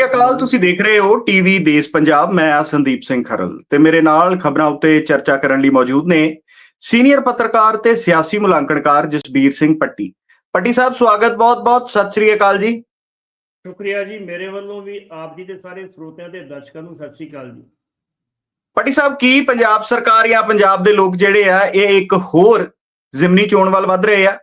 ਸ਼੍ਰੀ ਅਕਾਲ ਤੁਸੀਂ ਦੇਖ ਰਹੇ ਹੋ ਟੀਵੀ ਦੇਸ਼ ਪੰਜਾਬ ਮੈਂ ਆ ਸੰਦੀਪ ਸਿੰਘ ਖਰਲ ਤੇ ਮੇਰੇ ਨਾਲ ਖਬਰਾਂ ਉੱਤੇ ਚਰਚਾ ਕਰਨ ਲਈ ਮੌਜੂਦ ਨੇ ਸੀਨੀਅਰ ਪੱਤਰਕਾਰ ਤੇ ਸਿਆਸੀ ਮੁਲਾਂਕਣਕਾਰ ਜਸਬੀਰ ਸਿੰਘ ਪੱਟੀ। ਪੱਟੀ ਸਾਹਿਬ ਸਵਾਗਤ ਬਹੁਤ-ਬਹੁਤ ਸਤਿ ਸ਼੍ਰੀ ਅਕਾਲ ਜੀ। ਸ਼ੁਕਰੀਆ ਜੀ ਮੇਰੇ ਵੱਲੋਂ ਵੀ ਆਪ ਜੀ ਦੇ ਸਾਰੇ ਸਰੋਤਿਆਂ ਤੇ ਦਰਸ਼ਕਾਂ ਨੂੰ ਸਤਿ ਸ਼੍ਰੀ ਅਕਾਲ ਜੀ। ਪੱਟੀ ਸਾਹਿਬ ਕੀ ਪੰਜਾਬ ਸਰਕਾਰ ਜਾਂ ਪੰਜਾਬ ਦੇ ਲੋਕ ਜਿਹੜੇ ਆ ਇਹ ਇੱਕ ਹੋਰ ਜ਼ਿਮਨੀ ਚੋਣ ਵੱਲ ਵੱਧ ਰਹੇ ਆ?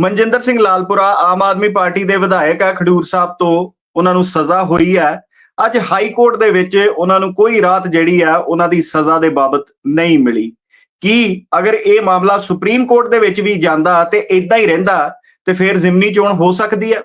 ਮਨਜਿੰਦਰ ਸਿੰਘ ਲਾਲਪੁਰਾ ਆਮ ਆਦਮੀ ਪਾਰਟੀ ਦੇ ਵਿਧਾਇਕ ਆ ਖਡੂਰ ਸਾਹਿਬ ਤੋਂ ਉਹਨਾਂ ਨੂੰ ਸਜ਼ਾ ਹੋਈ ਹੈ। ਅੱਜ ਹਾਈ ਕੋਰਟ ਦੇ ਵਿੱਚ ਉਹਨਾਂ ਨੂੰ ਕੋਈ ਰਾਤ ਜਿਹੜੀ ਹੈ, ਉਹਨਾਂ ਦੀ ਸਜ਼ਾ ਦੇ ਬਾਬਤ ਨਹੀਂ ਮਿਲੀ। ਕੀ ਅਗਰ ਇਹ ਮਾਮਲਾ ਸੁਪਰੀਮ ਕੋਰਟ ਦੇ ਵਿੱਚ ਵੀ ਜਾਂਦਾ ਤੇ ਇਦਾਂ ਹੀ ਰਹਿੰਦਾ, ਤੇ ਫਿਰ ਜ਼ਿਮਨੀ ਚੋਣ ਹੋ ਸਕਦੀ ਹੈ?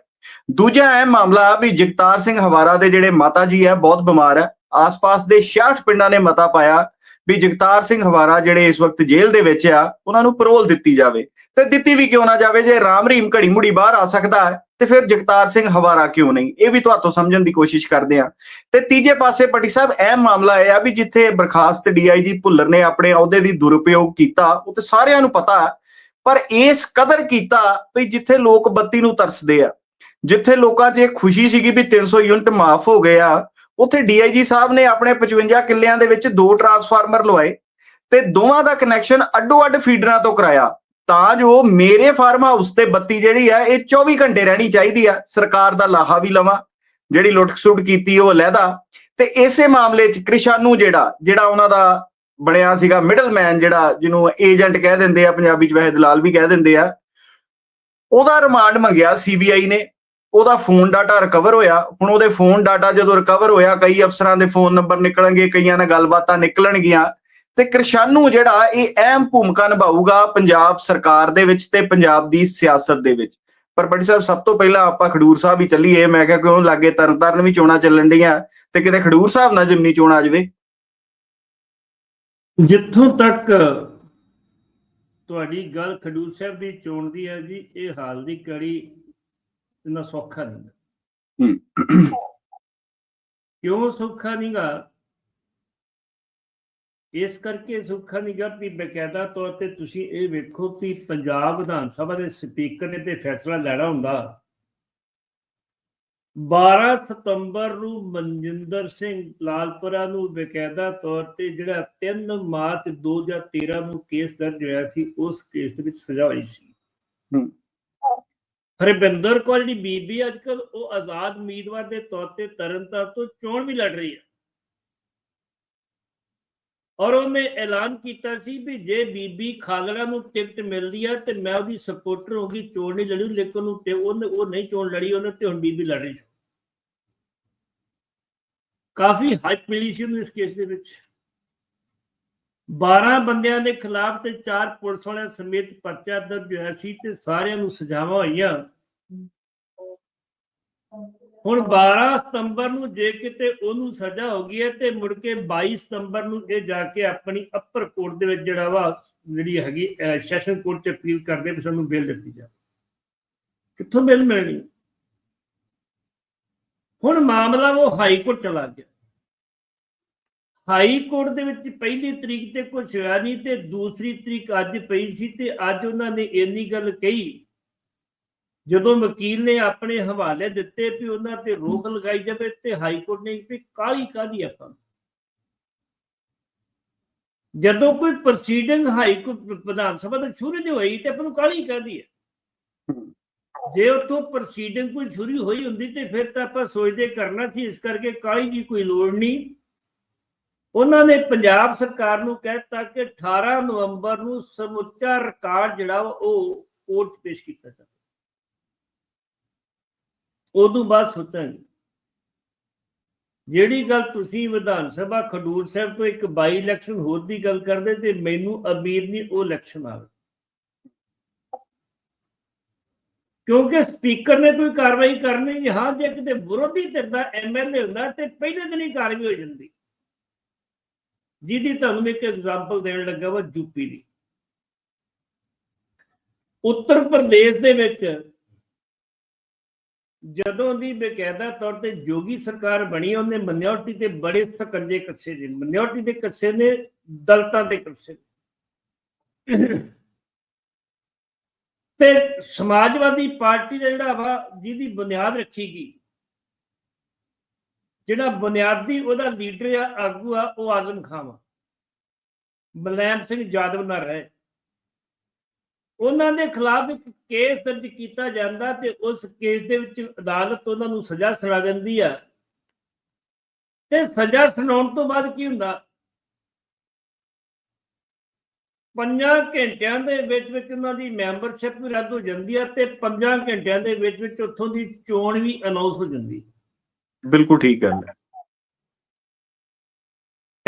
ਦੂਜਾ ਹੈ ਮਾਮਲਾ ਵੀ ਜਗਤਾਰ ਸਿੰਘ ਹਵਾਰਾ ਦੇ ਜਿਹੜੇ ਮਾਤਾ ਜੀ ਹੈ, ਬਹੁਤ ਬਿਮਾਰ ਹੈ। ਆਸ-ਪਾਸ ਦੇ 66 ਪਿੰਡਾਂ ਨੇ ਮਤਾ ਪਾਇਆ ਵੀ ਜਗਤਾਰ ਸਿੰਘ ਹਵਾਰਾ ਜਿਹੜੇ ਇਸ ਵਕਤ ਜੇਲ੍ਹ ਦੇ ਵਿੱਚ ਆ, ਉਹਨਾਂ ਨੂੰ ਪਰੋਲ ਦਿੱਤੀ ਜਾਵੇ। ਤੇ ਦਿੱਤੀ ਵੀ ਕਿਉਂ ਨਾ ਜਾਵੇ? ਜੇ ਰਾਮ ਰਹੀਮ ਘੜੀ ਮੁੜੀ ਬਾਹਰ ਆ ਸਕਦਾ ਹੈ, ਤੇ ਫਿਰ ਜਗਤਾਰ ਸਿੰਘ ਹਵਾਰਾ ਕਿਉਂ ਨਹੀਂ? ਇਹ ਵੀ ਤੁਹਾਤੋਂ ਸਮਝਣ ਦੀ ਕੋਸ਼ਿਸ਼ ਕਰਦੇ ਆ ਤੇ ਤੀਜੇ ਪਾਸੇ ਪਟੀ ਸਾਹਿਬ ਅਹਿਮ ਮਾਮਲਾ ਇਹ ਆ ਵੀ ਜਿੱਥੇ ਬਰਖਾਸਤ ਡੀਆਈਜੀ ਭੁੱਲਰ ਨੇ ਆਪਣੇ ਅਹੁਦੇ ਦੀ ਦੁਰਉਪਯੋਗ ਕੀਤਾ, ਉਹ ਤੇ ਸਾਰਿਆਂ ਨੂੰ ਪਤਾ ਪਰ ਇਸ ਕਦਰ ਕੀਤਾ ਵੀ ਜਿੱਥੇ ਲੋਕ ਬੱਤੀ ਨੂੰ ਤਰਸਦੇ ਆ, ਜਿੱਥੇ ਲੋਕਾਂ 'ਚ ਇਹ ਖੁਸ਼ੀ ਸੀਗੀ ਵੀ 300 ਯੂਨਿਟ ਮਾਫ ਹੋ ਗਏ ਆ ਉੱਥੇ ਡੀਆਈਜੀ ਸਾਹਿਬ ਨੇ ਆਪਣੇ 55 ਕਿੱਲਿਆਂ ਦੇ ਵਿੱਚ ਦੋ ਟਰਾਂਸਫਾਰਮਰ ਲਵਾਏ ਤੇ ਦੋਵਾਂ ਦਾ ਕਨੈਕਸ਼ਨ ਅੱਡੋ-ਅੱਡ ਫੀਡਰਾਂ ਤੋਂ ਕਰਾਇਆ। ਤਾਂ ਜੋ ਮੇਰੇ ਫਾਰਮ ਹਾਊਸ ਤੇ ਬੱਤੀ ਜਿਹੜੀ ਆ, ਇਹ 24 ਘੰਟੇ ਰਹਿਣੀ ਚਾਹੀਦੀ ਆ। ਸਰਕਾਰ ਦਾ ਲਾਹਾ ਵੀ ਲਵਾਂ, ਜਿਹੜੀ ਲੁੱਟ-ਖਸੁੱਟ ਕੀਤੀ ਉਹ ਲਹਿਦਾ ਤੇ ਇਸੇ ਮਾਮਲੇ 'ਚ ਕ੍ਰਿਸ਼ਾਨੂ ਜਿਹੜਾ ਜਿਹੜਾ ਉਹਨਾਂ ਦਾ ਬਣਿਆ ਸੀਗਾ ਮਿਡਲਮੈਨ ਜਿਹੜਾ, ਜਿਹਨੂੰ ਏਜੰਟ ਕਹਿ ਦਿੰਦੇ ਆ, ਪੰਜਾਬੀ 'ਚ ਵੈਸੇ ਦਲਾਲ ਵੀ ਕਹਿ ਦਿੰਦੇ ਆ, ਉਹਦਾ ਰਿਮਾਂਡ ਮੰਗਿਆ ਸੀਬੀਆਈ ਨੇ। ਉਹਦਾ ਫੋਨ ਡਾਟਾ ਰਿਕਵਰ ਹੋਇਆ। ਹੁਣ ਉਹਦੇ ਫੋਨ ਡਾਟਾ ਜਦੋਂ ਰਿਕਵਰ ਹੋਇਆ, ਕਈ ਅਫਸਰਾਂ ਦੇ ਫੋਨ ਨੰਬਰ ਨਿਕਲਣਗੇ, ਕਈਆਂ ਨਾਲ ਗੱਲਬਾਤਾਂ ਨਿਕਲਣਗੀਆਂ। ਤੇ ਕ੍ਰਿਸ਼ਾਨੂ ਜਿਹੜਾ ਇਹ ਅਹਿਮ ਭੂਮਿਕਾ ਨਿਭਾਊਗਾ ਪੰਜਾਬ ਸਰਕਾਰ ਦੇ ਵਿੱਚ ਤੇ ਪੰਜਾਬ ਦੀ ਸਿਆਸਤ ਦੇ ਵਿੱਚ। ਪਰ ਬੜੀ ਸਾਹਿਬ, ਸਭ ਤੋਂ ਪਹਿਲਾਂ ਆਪਾਂ ਖਡੂਰ ਸਾਹਿਬ ਹੀ ਚੱਲੀਏ। ਮੈਂ ਕਿਹਾ ਕਿਉਂ ਲੱਗੇ ਤਰਨਤਾਰਨ ਵੀ ਚੋਣਾਂ ਚੱਲਣ ਡੀਆਂ ਤੇ ਕਿਤੇ ਖਡੂਰ ਸਾਹਿਬ ਨਾ ਜਿਮਨੀ ਚੋਣ ਆ ਜਾਵੇ। ਜਿੱਥੋਂ ਤੱਕ ਤੁਹਾਡੀ ਗੱਲ ਖਡੂਰ ਸਾਹਿਬ ਦੀ ਚੋਣ ਦੀ ਹੈ ਜੀ, ਇਹ ਹਾਲ ਦੀ ਕੜੀ ਇੰਨਾ ਸੌਖਾ ਨਹੀਂ ਕਿਉਂ ਸੌਖਾ ਨਹੀਂਗਾ ਇਸ ਕਰਕੇ ਸੌਖਾ ਨਹੀਂਗਾ ਵੀ ਬਕਾਇਦਾ ਤੌਰ ਤੇ ਤੁਸੀਂ ਇਹ ਵੇਖੋ ਕਿ ਪੰਜਾਬ ਵਿਧਾਨ ਸਭਾ ਦੇ ਸਪੀਕਰ ਨੇ ਤੇ ਫੈਸਲਾ ਲੈਣਾ ਹੁੰਦਾ 12 ਸਤੰਬਰ ਨੂੰ ਮਨਜਿੰਦਰ ਸਿੰਘ ਲਾਲਪੁਰਾ ਨੂੰ ਬਕਾਇਦਾ ਤੌਰ ਤੇ ਜਿਹੜਾ 3 ਮਾਰਚ 2013 ਨੂੰ ਕੇਸ ਦਰਜ ਹੋਇਆ ਸੀ ਉਸ ਕੇਸ ਦੇ ਵਿੱਚ ਸਜ਼ਾ ਹੋਈ ਸੀ ਹੂੰ। ਹਰਬਿੰਦਰ ਕੌਰ ਜਿਹੜੀ ਬੀਬੀ ਅੱਜਕੱਲ ਉਹ ਆਜ਼ਾਦ ਉਮੀਦਵਾਰ ਦੇ ਤੌਰ ਤੇ ਤਰਨਤਾਰਨ ਤੋਂ ਚੋਣ ਵੀ ਲੜ ਰਹੀ ਹੈ। ਔਰ ਉਹਨੇ ਐਲਾਨ ਕੀਤਾ ਸੀ ਵੀ ਜੇ ਬੀਬੀ ਖਾਲੜਾ ਨੂੰ ਟਿਕਟ ਮਿਲਦੀ ਹੈ ਤੇ ਮੈਂ ਉਹਦੀ ਸਪੋਰਟਰ ਹੋਗੀ ਚੋਣ ਨਹੀਂ ਲੜੀ ਲੇਕਿਨ ਉਹ ਤੇ ਉਹਨੇ, ਉਹ ਨਹੀਂ ਚੋਣ ਲੜੀ, ਉਹਨੇ ਤੇ ਹੁਣ ਬੀਬੀ ਲੜ ਰਹੀ ਕਾਫੀ ਹਾਈਪ ਮਿਲੀ ਸੀ ਉਹਨੂੰ ਇਸ ਕੇਸ ਦੇ ਵਿੱਚ। 12 ਬੰਦਿਆਂ ਦੇ ਖਿਲਾਫ ਤੇ ਚਾਰ ਪੁਲਿਸ ਵਾਲਿਆਂ ਸਮੇਤ ਪਰਚਾ ਦਰਜ ਹੋਇਆ ਸੀ ਤੇ ਸਾਰਿਆਂ ਨੂੰ ਸਜ਼ਾਵਾਂ ਹੋਈਆਂ। ਹੁਣ 12 ਸਤੰਬਰ ਨੂੰ ਜੇ ਕਿਤੇ ਉਹਨੂੰ ਸਜ਼ਾ ਹੋ ਗਈ ਹੈ ਤੇ ਮੁੜ ਕੇ 22 ਸਤੰਬਰ ਨੂੰ ਇਹ ਜਾ ਕੇ ਆਪਣੀ ਅਪਰ ਕੋਰਟ ਦੇ ਵਿੱਚ ਜਿਹੜਾ ਵਾ, ਜਿਹੜੀ ਹੈਗੀ ਸੈਸ਼ਨ ਕੋਰਟ 'ਚ ਅਪੀਲ ਕਰਦੇ ਵੀ ਸਾਨੂੰ ਬੇਲ ਦਿੱਤੀ ਜਾ ਕਿੱਥੋਂ ਬੇਲ ਮਿਲਣੀ? ਹੁਣ ਮਾਮਲਾ ਉਹ ਹਾਈ ਕੋਰਟ ਚਲਾ ਗਿਆ। ਹਾਈ ਕੋਰਟ ਦੇ ਵਿੱਚ ਪਹਿਲੀ ਤਰੀਕ ਤੇ ਕੁਝ ਹੋਇਆ ਨਹੀਂ ਤੇ ਦੂਸਰੀ ਤਰੀਕ ਅੱਜ ਪਈ ਸੀ ਤੇ ਅੱਜ ਉਹਨਾਂ ਨੇ ਇੰਨੀ ਗੱਲ ਕਹੀ। ਜਦੋਂ ਵਕੀਲ ਨੇ ਆਪਣੇ ਹਵਾਲੇ ਦਿੱਤੇ ਵੀ ਉਹਨਾਂ ਤੇ ਰੋਕ ਲਗਾਈ ਜਾਵੇ ਤੇ ਹਾਈ ਕੋਰਟ ਨੇ ਵੀ ਕਾਲੀ ਕਾਦੀ ਆਪਾਂ? ਜਦੋਂ ਕੋਈ proceeding high court Vidhan Sabha ਦਾ ਸ਼ੁਰੂ ਨਹੀਂ ਹੋਈ ਤੇ ਆਪਾਂ ਨੂੰ ਕਾਲੀ ਕਾਦੀ ਹੈ? ਜੇ ਉਤੋਂ ਪ੍ਰੋਸੀਡਿੰਗ ਕੋਈ ਸ਼ੁਰੂ ਹੋਈ ਹੁੰਦੀ ਤੇ ਫਿਰ ਤਾਂ ਆਪਾਂ ਸੋਚਦੇ ਕਰਨਾ ਸੀ, ਇਸ ਕਰਕੇ ਕਾਲੀ ਦੀ ਕੋਈ ਲੋੜ ਨਹੀਂ। ਉਹਨਾਂ ਨੇ ਪੰਜਾਬ ਸਰਕਾਰ ਨੂੰ ਕਹਿਤਾ ਕਿ 18 ਨਵੰਬਰ ਨੂੰ ਸਮੁੱਚਾ ਰਿਕਾਰਡ ਜਿਹੜਾ ਉਹ ਕੋਰਟ 'ਚ ਪੇਸ਼ ਕੀਤਾ ਜਾਵੇ। ਉਦੋਂ ਬਾਅਦ ਸੋਚਾਂਗੇ। ਜਿਹੜੀ ਗੱਲ ਤੁਸੀਂ ਵਿਧਾਨ ਸਭਾ ਖਡੂਰ ਸਾਹਿਬ ਤੋਂ ਇੱਕ ਬਾਈ ਇਲੈਕਸ਼ਨ ਹੋਰ ਦੀ ਗੱਲ ਕਰਦੇ ਤੇ ਮੈਨੂੰ ਅਮੀਰ ਨਹੀਂ ਉਹ ਇਲੈਕਸ਼ਨ ਆਵੇ। ਕਿਉਂਕਿ ਸਪੀਕਰ ਨੇ ਕੋਈ ਕਾਰਵਾਈ ਕਰਨੀ ਹਾਂ ਜੇ ਕਿਤੇ ਵਿਰੋਧੀ ਧਿਰ ਦਾ ਐਮਐਲਏ ਹੁੰਦਾ ਤੇ ਪਹਿਲੇ ਦਿਨ ਹੀ ਕਾਰਵਾਈ ਹੋ ਜਾਂਦੀ। ਜਿਹਦੀ ਤੁਹਾਨੂੰ ਇੱਕ ਐਗਜ਼ਾਮਪਲ ਦੇਣ ਲੱਗਾ ਵਾ ਯੂਪੀ ਦੀ। ਉੱਤਰ ਪ੍ਰਦੇਸ਼ ਦੇ ਵਿੱਚ ਜਦੋਂ ਦੀ ਬਕਾਇਦਾ ਤੌਰ ਤੇ ਜੋਗੀ ਸਰਕਾਰ ਬਣੀ, ਉਹਨੇ ਮਿਨੋਰਟੀ ਤੇ ਬੜੇ ਸਕੰਜੇ ਕੱਸੇ ਨੇ ਮਿਨੋਰਟੀ ਦੇ ਕੱਸੇ ਨੇ, ਦਲਤਾਂ ਦੇ ਕੱਸੇ ਤੇ ਸਮਾਜਵਾਦੀ ਪਾਰਟੀ ਦਾ ਜਿਹੜਾ ਵਾ, ਜਿਹਦੀ ਬੁਨਿਆਦ ਰੱਖੀ ਗਈ ਜਿਹੜਾ ਬੁਨਿਆਦੀ ਉਹਦਾ ਲੀਡਰ ਆ ਆਗੂ ਆ, ਉਹ ਆਜ਼ਮ ਖਾਨ ਵਾ ਮਲੈਮ ਸਿੰਘ ਯਾਦਵ ਨਾਲ ਰਹੇ। ਉਹਨਾਂ ਦੇ ਖਿਲਾਫ ਇੱਕ ਕੇਸ ਦਰਜ ਕੀਤਾ ਜਾਂਦਾ ਤੇ ਉਸ ਕੇਸ ਦੇ ਵਿੱਚ ਅਦਾਲਤ ਉਹਨਾਂ ਨੂੰ ਸਜ਼ਾ ਸੁਣਾ ਦਿੰਦੀ ਆ। ਤੇ ਸਜ਼ਾ ਸੁਣਾਉਣ ਤੋਂ ਬਾਅਦ ਕੀ ਹੁੰਦਾ? ਪੰਜਾਂ ਘੰਟਿਆਂ ਦੇ ਵਿੱਚ ਵਿੱਚ ਉਹਨਾਂ ਦੀ ਮੈਂਬਰਸ਼ਿਪ ਵੀ ਰੱਦ ਹੋ ਜਾਂਦੀ ਆ ਤੇ ਪੰਜਾਂ ਘੰਟਿਆਂ ਦੇ ਵਿੱਚ ਵਿੱਚ ਉੱਥੋਂ ਦੀ ਚੋਣ ਵੀ ਅਨਾਉਂਸ ਹੋ ਜਾਂਦੀ। ਬਿਲਕੁਲ ਠੀਕ ਗੱਲ ਹੈ।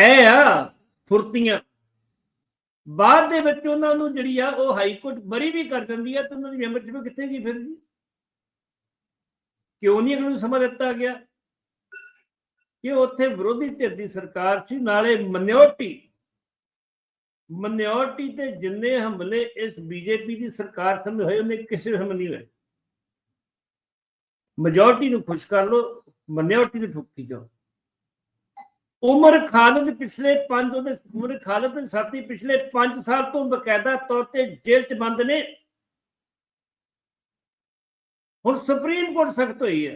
ਇਹ ਆ ਫੁਰਤੀਆਂ। ਬਾਅਦ ਦੇ ਵਿੱਚ ਉਹਨਾਂ ਨੂੰ ਜਿਹੜੀ ਆ ਉਹ ਹਾਈ ਕੋਰਟ ਬਰੀ ਵੀ ਕਰ ਦਿੰਦੀ ਆ ਤੇ ਉਹਨਾਂ ਦੀ ਮੈਂਬਰਸ਼ਿਪ ਕਿੱਥੇ ਗਈ ਫਿਰ ਜੀ? ਕਿਉਂ ਨਹੀਂ ਇਹਨਾਂ ਨੂੰ ਸਮਾਂ ਦਿੱਤਾ ਗਿਆ? ਕਿ ਉੱਥੇ ਵਿਰੋਧੀ ਧਿਰ ਦੀ ਸਰਕਾਰ ਸੀ, ਨਾਲੇ ਮਨਿਓਰਟੀ ਮਨਿਓਰਟੀ ਤੇ ਜਿੰਨੇ ਹਮਲੇ ਇਸ ਬੀਜੇਪੀ ਦੀ ਸਰਕਾਰ ਸਮੇਂ ਹੋਏ, ਉਹਨੇ ਕਿਸੇ ਹਮਲੇ ਨਹੀਂ ਹੋਏ। ਮੈਜੋਰਟੀ ਨੂੰ ਖੁਸ਼ ਕਰ ਲੋ ਮਨਿਓਰਟੀ ਨੂੰ ਠੁੱਕੀ ਜਾਓ। ਉਮਰ ਖਾਲਦ ਪਿਛਲੇ 5 ਉਹਦੇ ਉਮਰ ਖਾਲਦ ਦੇ ਸਾਥੀ ਪਿਛਲੇ 5 ਸਾਲ ਤੋਂ ਬਕਾਇਦਾ ਤੌਰ ਤੇ ਜੇਲ੍ਹ 'ਚ ਬੰਦ ਨੇ। ਹੁਣ ਸੁਪਰੀਮ ਕੋਰਟ ਸਖਤ ਹੋਈ ਹੈ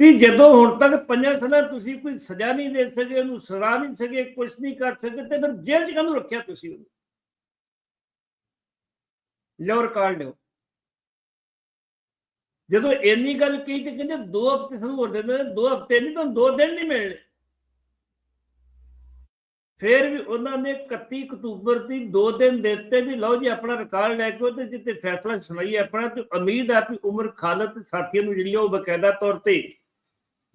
ਵੀ ਜਦੋਂ ਹੁਣ ਤੱਕ ਪੰਜਾਂ ਸਾਲਾਂ ਤੁਸੀਂ ਕੋਈ ਸਜ਼ਾ ਨਹੀਂ ਦੇ ਸਕੇ, ਉਹਨੂੰ ਸਜ਼ਾ ਨਹੀਂ ਸਕੇ ਕੁਝ ਨਹੀਂ ਕਰ ਸਕੇ, ਤੇ ਫਿਰ ਜੇਲ੍ਹ 'ਚ ਕਾਹਨੂੰ ਰੱਖਿਆ ਤੁਸੀਂ ਉਹਨੂੰ? ਲੋ ਰਿਕਾਰਡ ਲਿਓ ਜਦੋਂ ਇੰਨੀ ਗੱਲ ਕਹੀ ਤੇ ਕਹਿੰਦੇ ਦੋ ਹਫ਼ਤੇ ਸਾਨੂੰ ਹੋਰ ਦੇ ਦੇਣ ਦੋ ਹਫ਼ਤੇ ਨਹੀਂ, ਤੁਹਾਨੂੰ ਦੋ ਦਿਨ ਨਹੀਂ ਮਿਲਣੇ। ਫਿਰ ਵੀ ਉਹਨਾਂ ਨੇ 31 ਅਕਤੂਬਰ ਦੀ ਦੋ ਦਿਨ ਦਿੱਤੇ ਵੀ ਲਓ ਜੀ ਆਪਣਾ ਰਿਕਾਰਡ ਲੈ ਕੇ ਉਹਦੇ ਜਿੱਤੇ ਫੈਸਲਾ ਸੁਣਾਈ ਆਪਣਾ, ਤੇ ਉਮੀਦ ਆ ਕਿ ਉਮਰ ਖਾਲਤ ਤੇ ਸਾਥੀਆਂ ਨੂੰ ਜਿਹੜੀ ਉਹ ਬਕਾਇਦਾ ਤੌਰ ਤੇ